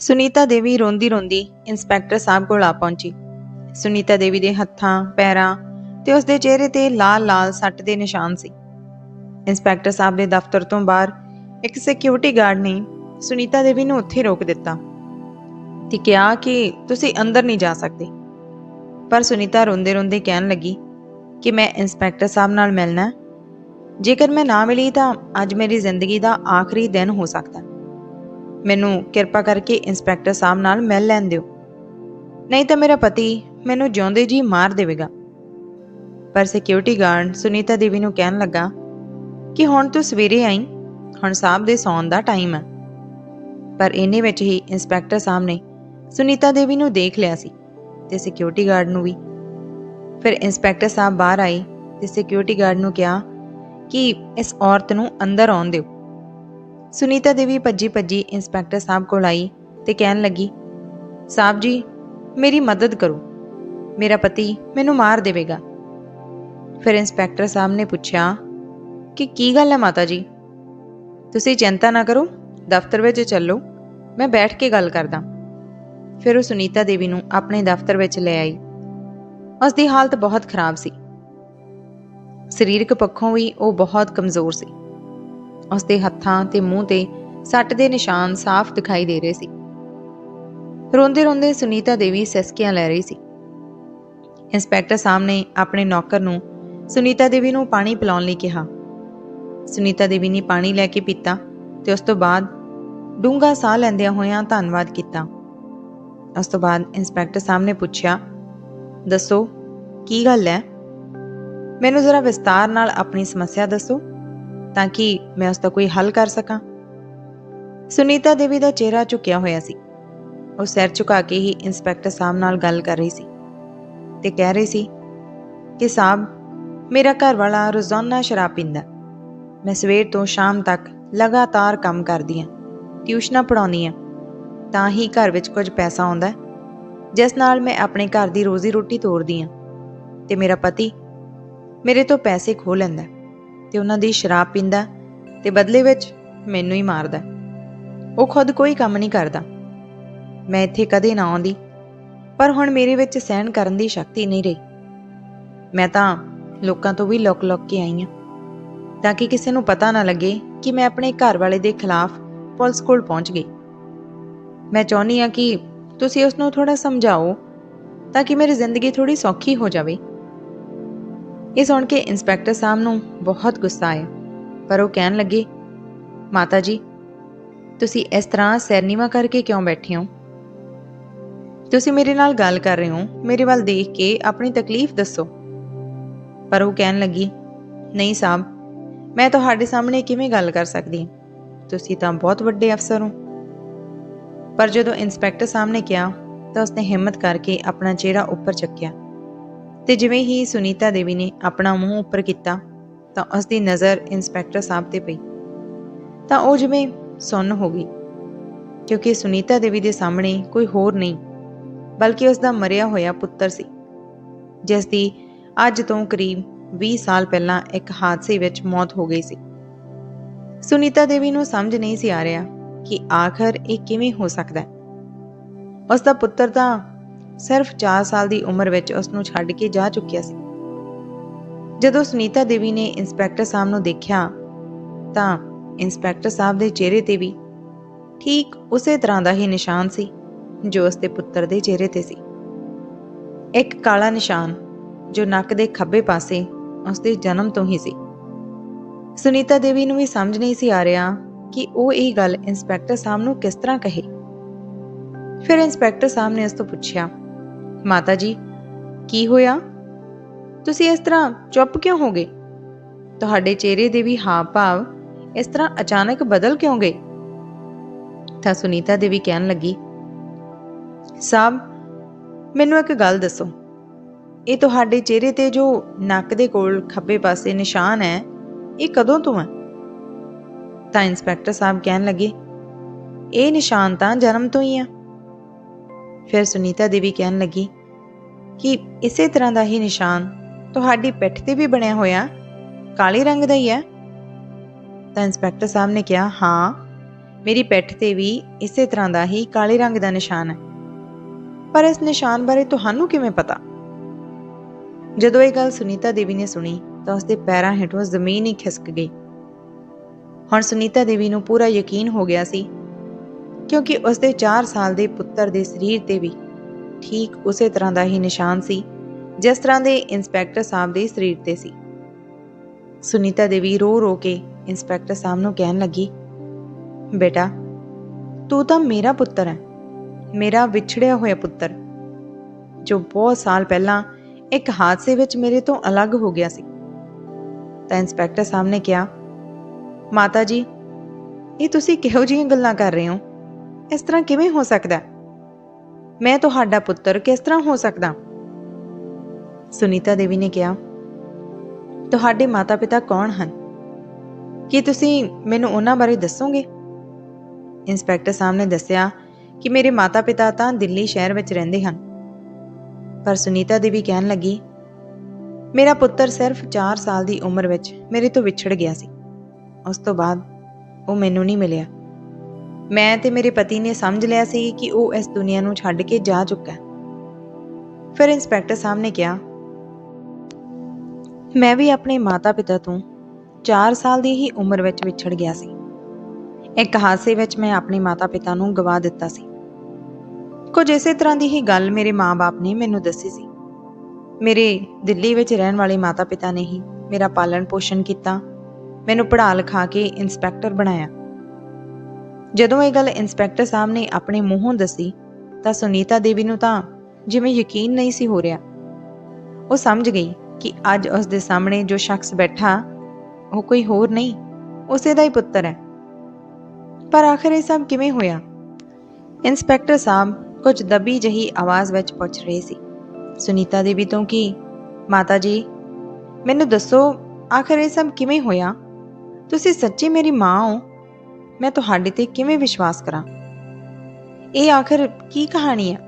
ਸੁਨੀਤਾ ਦੇਵੀ ਰੋਂਦੀ ਰੋਂਦੀ ਇੰਸਪੈਕਟਰ ਸਾਹਿਬ ਕੋਲ ਆ ਪਹੁੰਚੀ। ਸੁਨੀਤਾ ਦੇਵੀ ਦੇ ਹੱਥਾਂ, ਪੈਰਾਂ ਤੇ ਉਸਦੇ ਚਿਹਰੇ ਤੇ ਲਾਲ-ਲਾਲ ਸੱਟ ਦੇ ਨਿਸ਼ਾਨ ਸੀ। ਇੰਸਪੈਕਟਰ ਸਾਹਿਬ ਦੇ ਦਫ਼ਤਰ ਤੋਂ ਬਾਹਰ ਇੱਕ ਸਿਕਿਉਰਿਟੀ ਗਾਰਡ ਨੇ ਸੁਨੀਤਾ ਦੇਵੀ ਨੂੰ ਉੱਥੇ ਰੋਕ ਦਿੱਤਾ ਤੇ ਕਿਹਾ ਕਿ ਤੁਸੀਂ ਅੰਦਰ ਨਹੀਂ ਜਾ ਸਕਦੇ। ਪਰ ਸੁਨੀਤਾ ਰੋਂਦੇ-ਰੋਂਦੇ ਕਹਿਣ ਲੱਗੀ ਕਿ ਮੈਂ ਇੰਸਪੈਕਟਰ ਸਾਹਿਬ ਨਾਲ ਮਿਲਣਾ ਜੇਕਰ ਮੈਂ ਨਾ ਮਿਲੀ ਤਾਂ ਅੱਜ ਮੇਰੀ ਜ਼ਿੰਦਗੀ ਦਾ ਆਖਰੀ ਦਿਨ ਹੋ ਸਕਦਾ। ਮੈਨੂੰ ਕਿਰਪਾ ਕਰਕੇ ਇੰਸਪੈਕਟਰ ਸਾਹਿਬ ਨਾਲ ਮਿਲ ਲੈਣ ਦਿਓ। ਨਹੀਂ ਤਾਂ ਮੇਰਾ ਪਤੀ ਮੈਨੂੰ ਜਿਉਂਦੇ ਜੀ ਮਾਰ ਦੇਵੇਗਾ। ਪਰ ਸਿਕਿਉਰਿਟੀ ਗਾਰਡ ਸੁਨੀਤਾ ਦੇਵੀ ਨੂੰ ਕਹਿਣ ਲੱਗਾ ਕਿ ਹੁਣ ਤੂੰ ਸਵੇਰੇ ਆਈ, ਹੁਣ ਸਾਹਿਬ ਦੇ ਸੌਣ ਦਾ ਟਾਈਮ ਹੈ ਪਰ ਇੰਨੇ ਵਿੱਚ ਹੀ ਇੰਸਪੈਕਟਰ ਸਾਹਿਬ ਨੇ ਸੁਨੀਤਾ ਦੇਵੀ ਨੂੰ ਦੇਖ ਲਿਆ ਸੀ ਤੇ ਸਿਕਿਉਰਿਟੀ ਗਾਰਡ ਨੂੰ ਵੀ। ਫਿਰ ਇੰਸਪੈਕਟਰ ਸਾਹਿਬ ਬਾਹਰ ਆਏ ਤੇ ਸਿਕਿਉਰਿਟੀ ਗਾਰਡ ਨੂੰ ਕਿਹਾ ਕਿ ਇਸ ਔਰਤ ਨੂੰ ਅੰਦਰ ਆਉਣ ਦਿਓ। ਸੁਨੀਤਾ ਦੇਵੀ ਭੱਜੀ ਭੱਜੀ ਇੰਸਪੈਕਟਰ ਸਾਹਿਬ ਕੋਲ ਆਈ ਤੇ ਕਹਿਣ ਲੱਗੀ, ਸਾਹਿਬ ਜੀ, ਮੇਰੀ ਮਦਦ ਕਰੋ। ਮੇਰਾ ਪਤੀ ਮੈਨੂੰ ਮਾਰ ਦੇਵੇਗਾ। ਫਿਰ ਇੰਸਪੈਕਟਰ ਸਾਹਿਬ ਨੇ ਪੁੱਛਿਆ, ਕਿ ਕੀ ਗੱਲ ਹੈ ਮਾਤਾ ਜੀ? ਤੁਸੀਂ ਚਿੰਤਾ ਨਾ ਕਰੋ, ਦਫ਼ਤਰ ਵਿੱਚ ਚੱਲੋ, ਮੈਂ ਬੈਠ ਕੇ ਗੱਲ ਕਰਦਾ। ਫਿਰ ਉਹ ਸੁਨੀਤਾ ਦੇਵੀ ਨੂੰ ਆਪਣੇ ਦਫ਼ਤਰ ਵਿੱਚ ਲੈ ਆਈ। ਉਸ ਦੀ ਹਾਲਤ ਬਹੁਤ ਖਰਾਬ ਸੀ। ਸਰੀਰਕ ਪੱਖੋਂ ਵੀ ਉਹ ਬਹੁਤ ਕਮਜ਼ੋਰ ਸੀ। ਉਸ ਦੇ ਹੱਥਾਂ ਤੇ ਮੂੰਹ ਤੇ ਸੱਟ ਦੇ ਨਿਸ਼ਾਨ ਸਾਫ਼ ਦਿਖਾਈ ਦੇ ਰਹੇ ਸੀ। ਰੋਂਦੇ-ਰੋਂਦੇ ਸੁਨੀਤਾ ਦੇਵੀ ਸਸਕੀਆਂ ਲੈ ਰਹੀ ਸੀ। ਇੰਸਪੈਕਟਰ ਸਾਹਮਣੇ ਆਪਣੇ ਨੌਕਰ ਨੂੰ ਸੁਨੀਤਾ ਦੇਵੀ ਨੂੰ ਪਾਣੀ ਪਿਲਾਉਣ ਲਈ ਕਿਹਾ। ਸੁਨੀਤਾ ਦੇਵੀ ਨੇ ਪਾਣੀ ਲੈ ਕੇ ਪੀਤਾ ਤੇ ਉਸ ਤੋਂ ਬਾਅਦ ਡੂੰਘਾ ਸਾਹ ਲੈਂਦਿਆਂ ਹੋਇਆਂ ਧੰਨਵਾਦ ਕੀਤਾ। ਉਸ ਤੋਂ ਬਾਅਦ ਇੰਸਪੈਕਟਰ ਸਾਹਮਣੇ ਪੁੱਛਿਆ, ਦੱਸੋ, ਕੀ ਗੱਲ ਹੈ? ਮੈਨੂੰ ਜ਼ਰਾ ਵਿਸਤਾਰ ਨਾਲ ਆਪਣੀ ਸਮੱਸਿਆ ਦੱਸੋ। ਤਾਂ ਕਿ ਮੈਂ ਉਸ ਦਾ ਕੋਈ ਹੱਲ ਕਰ ਸਕਾਂ। ਸੁਨੀਤਾ ਦੇਵੀ ਦਾ ਚਿਹਰਾ ਝੁਕਿਆ ਹੋਇਆ ਸੀ। ਉਹ ਸਿਰ ਝੁਕਾ ਕੇ ਹੀ ਇੰਸਪੈਕਟਰ ਸਾਹਿਬ ਨਾਲ ਗੱਲ ਕਰ ਰਹੀ ਸੀ ਤੇ ਕਹਿ ਰਹੀ ਸੀ ਕਿ ਸਾਹਿਬ, ਮੇਰਾ ਘਰ ਵਾਲਾ ਰੋਜ਼ਾਨਾ ਸ਼ਰਾਬ ਪੀਂਦਾ। ਮੈਂ ਸਵੇਰ ਤੋਂ ਸ਼ਾਮ ਤੱਕ ਲਗਾਤਾਰ ਕੰਮ ਕਰਦੀ ਹਾਂ, ਟਿਊਸ਼ਨਾਂ ਪੜਾਉਂਦੀ ਹਾਂ, ਤਾਂ ਹੀ ਘਰ ਵਿੱਚ ਕੁਝ ਪੈਸਾ ਆਉਂਦਾ ਜਿਸ ਨਾਲ ਮੈਂ ਆਪਣੇ ਘਰ ਦੀ ਰੋਜ਼ੀ ਰੋਟੀ ਤੋਰਦੀ ਹਾਂ ਤੇ ਮੇਰਾ ਪਤੀ ਮੇਰੇ ਤੋਂ ਪੈਸੇ ਖੋਹ ਲੈਂਦਾ ਤੇ ਉਹਨਾਂ ਦੀ ਸ਼ਰਾਬ ਪੀਂਦਾ ਤੇ ਬਦਲੇ ਵਿੱਚ ਮੈਨੂੰ ਹੀ ਮਾਰਦਾ। ਉਹ ਖੁਦ ਕੋਈ ਕੰਮ ਨਹੀਂ ਕਰਦਾ। ਮੈਂ ਇੱਥੇ ਕਦੇ ਨਾ ਆਉਂਦੀ, ਪਰ ਹੁਣ ਮੇਰੇ ਵਿੱਚ ਸਹਿਣ ਕਰਨ ਦੀ ਸ਼ਕਤੀ ਨਹੀਂ ਰਹੀ। ਮੈਂ ਤਾਂ ਲੋਕਾਂ ਤੋਂ ਵੀ ਲੁਕ-ਲੁਕ ਕੇ ਆਈ ਹਾਂ, ਤਾਂ ਕਿ ਕਿਸੇ ਨੂੰ ਪਤਾ ਨਾ ਲੱਗੇ ਕਿ ਮੈਂ ਆਪਣੇ ਘਰ ਵਾਲੇ ਦੇ ਖਿਲਾਫ ਪੁਲਿਸ ਕੋਲ ਪਹੁੰਚ ਗਈ। ਮੈਂ ਚਾਹੁੰਦੀ ਹਾਂ ਕਿ ਤੁਸੀਂ ਉਸ ਨੂੰ ਥੋੜਾ ਸਮਝਾਓ, ਤਾਂ ਕਿ ਮੇਰੀ ਜ਼ਿੰਦਗੀ ਥੋੜੀ ਸੌਖੀ ਹੋ ਜਾਵੇ। ਇਹ ਸੁਣ ਕੇ ਇੰਸਪੈਕਟਰ ਸਾਹਿਬ ਨੂੰ ਬਹੁਤ ਗੁੱਸਾ ਆਇਆ, ਪਰ ਉਹ ਕਹਿਣ ਲੱਗੇ, ਮਾਤਾ ਜੀ, ਤੁਸੀਂ ਇਸ ਤਰ੍ਹਾਂ ਸੈਰਨੀਵਾ ਕਰਕੇ ਕਿਉਂ ਬੈਠੇ ਹੋ? ਤੁਸੀਂ ਮੇਰੇ ਨਾਲ ਗੱਲ ਕਰ ਰਹੇ ਹੋ, ਮੇਰੇ ਵੱਲ ਦੇਖ ਕੇ ਆਪਣੀ ਤਕਲੀਫ ਦੱਸੋ। ਪਰ ਉਹ ਕਹਿਣ ਲੱਗੀ, ਨਹੀਂ ਸਾਹਿਬ, ਮੈਂ ਤੁਹਾਡੇ ਸਾਹਮਣੇ ਕਿਵੇਂ ਗੱਲ ਕਰ ਸਕਦੀ ਤੁਸੀਂ ਤਾਂ ਬਹੁਤ ਵੱਡੇ ਅਫਸਰ ਹੋ। ਪਰ ਜਦੋਂ ਇੰਸਪੈਕਟਰ ਸਾਹਮਣੇ ਕਿਹਾ ਤਾਂ ਉਸਨੇ ਹਿੰਮਤ ਕਰਕੇ ਆਪਣਾ ਚਿਹਰਾ ਉੱਪਰ ਚੱਕਿਆ। ਤੇ ਜਿਵੇਂ ਹੀ ਸੁਨੀਤਾ ਦੇਵੀ ਨੇ ਆਪਣਾ ਮੂੰਹ ਉੱਪਰ ਕੀਤਾ, ਤਾਂ ਉਸ ਦੀ ਨਜ਼ਰ ਇੰਸਪੈਕਟਰ ਸਾਹਿਬ ਤੇ ਪਈ। ਤਾਂ ਉਹ ਜਿਵੇਂ ਸੁੰਨ ਹੋ ਗਈ, ਕਿਉਂਕਿ ਸੁਨੀਤਾ ਦੇਵੀ ਦੇ ਸਾਹਮਣੇ ਕੋਈ ਹੋਰ ਨਹੀਂ, ਬਲਕਿ ਉਸ ਦਾ ਮਰਿਆ ਹੋਇਆ ਪੁੱਤਰ ਸੀ, ਜਿਸ ਦੀ ਅੱਜ ਤੋਂ ਕਰੀਬ 20 ਸਾਲ ਪਹਿਲਾਂ ਇੱਕ ਹਾਦਸੇ ਵਿੱਚ ਮੌਤ ਹੋ ਗਈ ਸੀ। ਸੁਨੀਤਾ ਦੇਵੀ ਨੂੰ ਸਮਝ ਨਹੀਂ ਸੀ ਆ ਰਿਹਾ ਕਿ ਆਖਰ ਇਹ ਕਿਵੇਂ ਹੋ ਸਕਦਾ ਹੈ। ਉਸ ਦਾ ਪੁੱਤਰ ਤਾਂ ਸਿਰਫ 4 ਸਾਲ ਦੀ ਉਮਰ ਵਿੱਚ ਉਸ ਨੂੰ ਛੱਡ ਕੇ ਜਾ ਚੁੱਕਿਆ ਸੀ। ਜਦੋਂ ਸੁਨੀਤਾ ਦੇਵੀ ਨੇ ਇੰਸਪੈਕਟਰ ਸਾਹਿਬ ਨੂੰ ਦੇਖਿਆ, ਤਾਂ ਇੰਸਪੈਕਟਰ ਸਾਹਿਬ ਦੇ ਚਿਹਰੇ ਤੇ ਵੀ ਠੀਕ ਉਸੇ ਤਰ੍ਹਾਂ ਦਾ ਹੀ ਨਿਸ਼ਾਨ ਸੀ, ਜੋ ਉਸ ਦੇ ਪੁੱਤਰ ਦੇ ਚਿਹਰੇ ਤੇ ਸੀ। ਇੱਕ ਕਾਲਾ ਨਿਸ਼ਾਨ, ਜੋ ਨੱਕ ਦੇ ਖੱਬੇ ਪਾਸੇ ਉਸ ਦੇ ਜਨਮ ਤੋਂ ਹੀ ਸੀ। ਸੁਨੀਤਾ ਦੇਵੀ ਨੂੰ ਵੀ ਸਮਝ ਨਹੀਂ ਸੀ ਆ ਰਿਹਾ ਕਿ ਉਹ ਇਹ ਗੱਲ ਇੰਸਪੈਕਟਰ ਸਾਹਿਬ ਨੂੰ ਕਿਸ ਤਰ੍ਹਾਂ ਕਹੇ। ਫਿਰ ਇੰਸਪੈਕਟਰ ਸਾਹਿਬ ਨੇ ਉਸ ਤੋਂ ਪੁੱਛਿਆ ਮਾਤਾ ਜੀ, ਕੀ ਹੋਇਆ? ਤੁਸੀਂ ਇਸ ਤਰ੍ਹਾਂ ਚੁੱਪ ਕਿਉਂ ਹੋ ਗਏ ਤੁਹਾਡੇ ਚਿਹਰੇ ਦੇ ਵੀ ਹਾਵ ਭਾਵ ਇਸ ਤਰ੍ਹਾਂ ਅਚਾਨਕ ਬਦਲ ਕਿਉਂ ਗਏ? ਤਾਂ ਸੁਨੀਤਾ ਦੇਵੀ ਕਹਿਣ ਲੱਗੀ ਸਾਹਿਬ ਮੈਨੂੰ ਇੱਕ ਗੱਲ ਦੱਸੋ। ਇਹ ਤੁਹਾਡੇ ਚਿਹਰੇ ਤੇ ਜੋ ਨੱਕ ਦੇ ਕੋਲ ਖੱਬੇ ਪਾਸੇ ਨਿਸ਼ਾਨ ਹੈ, ਇਹ ਕਦੋਂ ਤੋਂ ਹੈ? ਤਾਂ ਇੰਸਪੈਕਟਰ ਸਾਹਿਬ ਕਹਿਣ ਲੱਗੇ, ਇਹ ਨਿਸ਼ਾਨ ਤਾਂ ਜਨਮ ਤੋਂ ਹੀ ਆ ਫਿਰ ਸੁਨੀਤਾ ਦੇਵੀ ਕਹਿਣ ਲੱਗੀ ਕਿ ਇਸੇ ਤਰ੍ਹਾਂ ਦਾ ਹੀ ਨਿਸ਼ਾਨ ਤੁਹਾਡੀ ਪਿੱਠ ਤੇ ਵੀ ਬਣਿਆ ਹੋਇਆ ਕਾਲੇ ਰੰਗ ਦਾ ਹੀ ਹੈ। ਤਾਂ ਇੰਸਪੈਕਟਰ ਸਾਹਿਬ ਨੇ ਕਿਹਾ, ਹਾਂ, ਮੇਰੀ ਪਿੱਠ ਤੇ ਵੀ ਇਸੇ ਤਰ੍ਹਾਂ ਦਾ ਹੀ ਕਾਲੇ ਰੰਗ ਦਾ ਨਿਸ਼ਾਨ ਹੈ। ਪਰ ਇਸ ਨਿਸ਼ਾਨ ਬਾਰੇ ਤੁਹਾਨੂੰ ਕਿਵੇਂ ਪਤਾ? ਜਦੋਂ ਇਹ ਗੱਲ ਸੁਨੀਤਾ ਦੇਵੀ ਨੇ ਸੁਣੀ, ਤਾਂ ਉਸਦੇ ਪੈਰਾਂ ਹੇਠੋਂ ਜ਼ਮੀਨ ਹੀ ਖਿਸਕ ਗਈ। ਹੁਣ ਸੁਨੀਤਾ ਦੇਵੀ ਨੂੰ ਪੂਰਾ ਯਕੀਨ ਹੋ ਗਿਆ ਸੀ, ਕਿਉਂਕਿ ਉਸਦੇ 4 ਸਾਲ ਦੇ ਪੁੱਤਰ ਦੇ ਸਰੀਰ ਤੇ ਵੀ ਠੀਕ ਉਸੇ ਤਰ੍ਹਾਂ ਦਾ ਹੀ ਨਿਸ਼ਾਨ ਸੀ, ਜਿਸ ਤਰ੍ਹਾਂ ਦੇ ਇੰਸਪੈਕਟਰ ਸਾਹਿਬ ਦੇ ਸਰੀਰ ਤੇ ਸੀ। ਸੁਨੀਤਾ ਦੇਵੀ ਰੋ ਰੋ ਕੇ ਇੰਸਪੈਕਟਰ ਸਾਹਿਬ ਨੂੰ ਕਹਿਣ ਲੱਗੀ, ਬੇਟਾ, ਤੂੰ ਤਾਂ ਮੇਰਾ ਪੁੱਤਰ ਹੈ, ਮੇਰਾ ਵਿਛੜਿਆ ਹੋਇਆ ਪੁੱਤਰ, ਜੋ ਬਹੁਤ ਸਾਲ ਪਹਿਲਾਂ ਇੱਕ ਹਾਦਸੇ ਵਿੱਚ ਮੇਰੇ ਤੋਂ ਅਲੱਗ ਹੋ ਗਿਆ ਸੀ। ਤਾਂ ਇੰਸਪੈਕਟਰ ਸਾਹਿਬ ਨੇ ਕਿਹਾ, ਮਾਤਾ ਜੀ, ਇਹ ਤੁਸੀਂ ਕਿਹੋ ਜਿਹੀਆਂ ਗੱਲਾਂ ਕਰ ਰਹੇ ਹੋ? ਇਸ ਤਰ੍ਹਾਂ ਕਿਵੇਂ ਹੋ ਸਕਦਾ ਮੈਂ ਤੁਹਾਡਾ ਪੁੱਤਰ ਕਿਸ ਤਰ੍ਹਾਂ ਹੋ ਸਕਦਾ? ਸੁਨੀਤਾ ਦੇਵੀ ਨੇ ਕਿਹਾ, ਤੁਹਾਡੇ ਮਾਤਾ-ਪਿਤਾ ਕੌਣ ਹਨ? ਕੀ ਤੁਸੀਂ ਮੈਨੂੰ ਉਹਨਾਂ ਬਾਰੇ ਦੱਸੋਗੇ? ਇੰਸਪੈਕਟਰ ਸਾਹਿਬ ਨੇ ਦੱਸਿਆ ਕਿ ਮੇਰੇ ਮਾਤਾ-ਪਿਤਾ ਤਾਂ ਦਿੱਲੀ ਸ਼ਹਿਰ ਵਿੱਚ ਰਹਿੰਦੇ ਹਨ। ਪਰ ਸੁਨੀਤਾ ਦੇਵੀ ਕਹਿਣ ਲੱਗੀ, ਮੇਰਾ ਪੁੱਤਰ ਸਿਰਫ 4 ਸਾਲ ਦੀ ਉਮਰ ਵਿੱਚ ਮੇਰੇ ਤੋਂ ਵਿਛੜ ਗਿਆ ਸੀ। ਉਸ ਤੋਂ ਬਾਅਦ ਉਹ ਮੈਨੂੰ ਨਹੀਂ ਮਿਲਿਆ। ਮੈਂ ਤੇ ਮੇਰੇ ਪਤੀ ਨੇ ਸਮਝ ਲਿਆ ਸੀ ਕਿ ਉਹ ਇਸ ਦੁਨੀਆ ਨੂੰ ਛੱਡ ਕੇ ਜਾ ਚੁੱਕਾ ਹੈ। ਫਿਰ ਇੰਸਪੈਕਟਰ ਸਾਹਿਬ ਨੇ ਕਿਹਾ, ਮੈਂ ਵੀ ਆਪਣੇ ਮਾਤਾ-ਪਿਤਾ ਤੋਂ 4 ਸਾਲ ਦੀ ਹੀ ਉਮਰ ਵਿੱਚ ਵਿਛੜ ਗਿਆ ਸੀ। ਇੱਕ ਹਾਦਸੇ ਵਿੱਚ ਮੈਂ ਆਪਣੇ ਮਾਤਾ-ਪਿਤਾ ਨੂੰ ਗਵਾ ਦਿੱਤਾ ਸੀ। ਕੁਝ ਇਸੇ ਤਰ੍ਹਾਂ ਦੀ ਹੀ ਗੱਲ ਮੇਰੇ ਮਾਪੇ ਨੇ ਮੈਨੂੰ ਦੱਸੀ ਸੀ। ਮੇਰੇ ਦਿੱਲੀ ਵਿੱਚ ਰਹਿਣ ਵਾਲੇ ਮਾਤਾ-ਪਿਤਾ ਨੇ ਹੀ ਮੇਰਾ ਪਾਲਣ ਪੋਸ਼ਣ ਕੀਤਾ, ਮੈਨੂੰ ਪੜ੍ਹਾ ਲਿਖਾ ਕੇ ਇੰਸਪੈਕਟਰ ਬਣਾਇਆ। ਜਦੋਂ ਇਹ ਗੱਲ ਇੰਸਪੈਕਟਰ ਸਾਹਿਬ ਨੇ ਆਪਣੇ ਮੂੰਹੋਂ ਦੱਸੀ, ਤਾਂ ਸੁਨੀਤਾ ਦੇਵੀ ਨੂੰ ਤਾਂ ਜਿਵੇਂ ਯਕੀਨ ਨਹੀਂ ਸੀ ਹੋ ਰਿਹਾ। ਉਹ ਸਮਝ ਗਈ ਕਿ ਅੱਜ ਉਸ ਦੇ ਸਾਹਮਣੇ ਜੋ ਸ਼ਖਸ ਬੈਠਾ, ਉਹ ਕੋਈ ਹੋਰ ਨਹੀਂ, ਉਸੇ ਦਾ ਹੀ ਪੁੱਤਰ ਹੈ। ਪਰ ਆਖਰ ਇਹ ਸਭ ਕਿਵੇਂ ਹੋਇਆ? ਇੰਸਪੈਕਟਰ ਸਾਹਿਬ ਕੁਝ ਦਬੀ ਜਹੀ ਆਵਾਜ਼ ਵਿੱਚ ਪੁੱਛ ਰਹੇ ਸੀ। ਸੁਨੀਤਾ ਦੇਵੀ ਤੋਂ ਕਿ, ਮਾਤਾ ਜੀ, ਮੈਨੂੰ ਦੱਸੋ, ਆਖਰ ਇਹ ਸਭ ਕਿਵੇਂ ਹੋਇਆ? ਤੁਸੀਂ ਸੱਚੀ ਮੇਰੀ ਮਾਂ ਹੋ? ਮੈਂ ਤੁਹਾਡੇ ਤੇ ਕਿਵੇਂ ਵਿਸ਼ਵਾਸ ਕਰਾਂ? ਇਹ ਆਖਰ ਕੀ ਕਹਾਣੀ ਹੈ?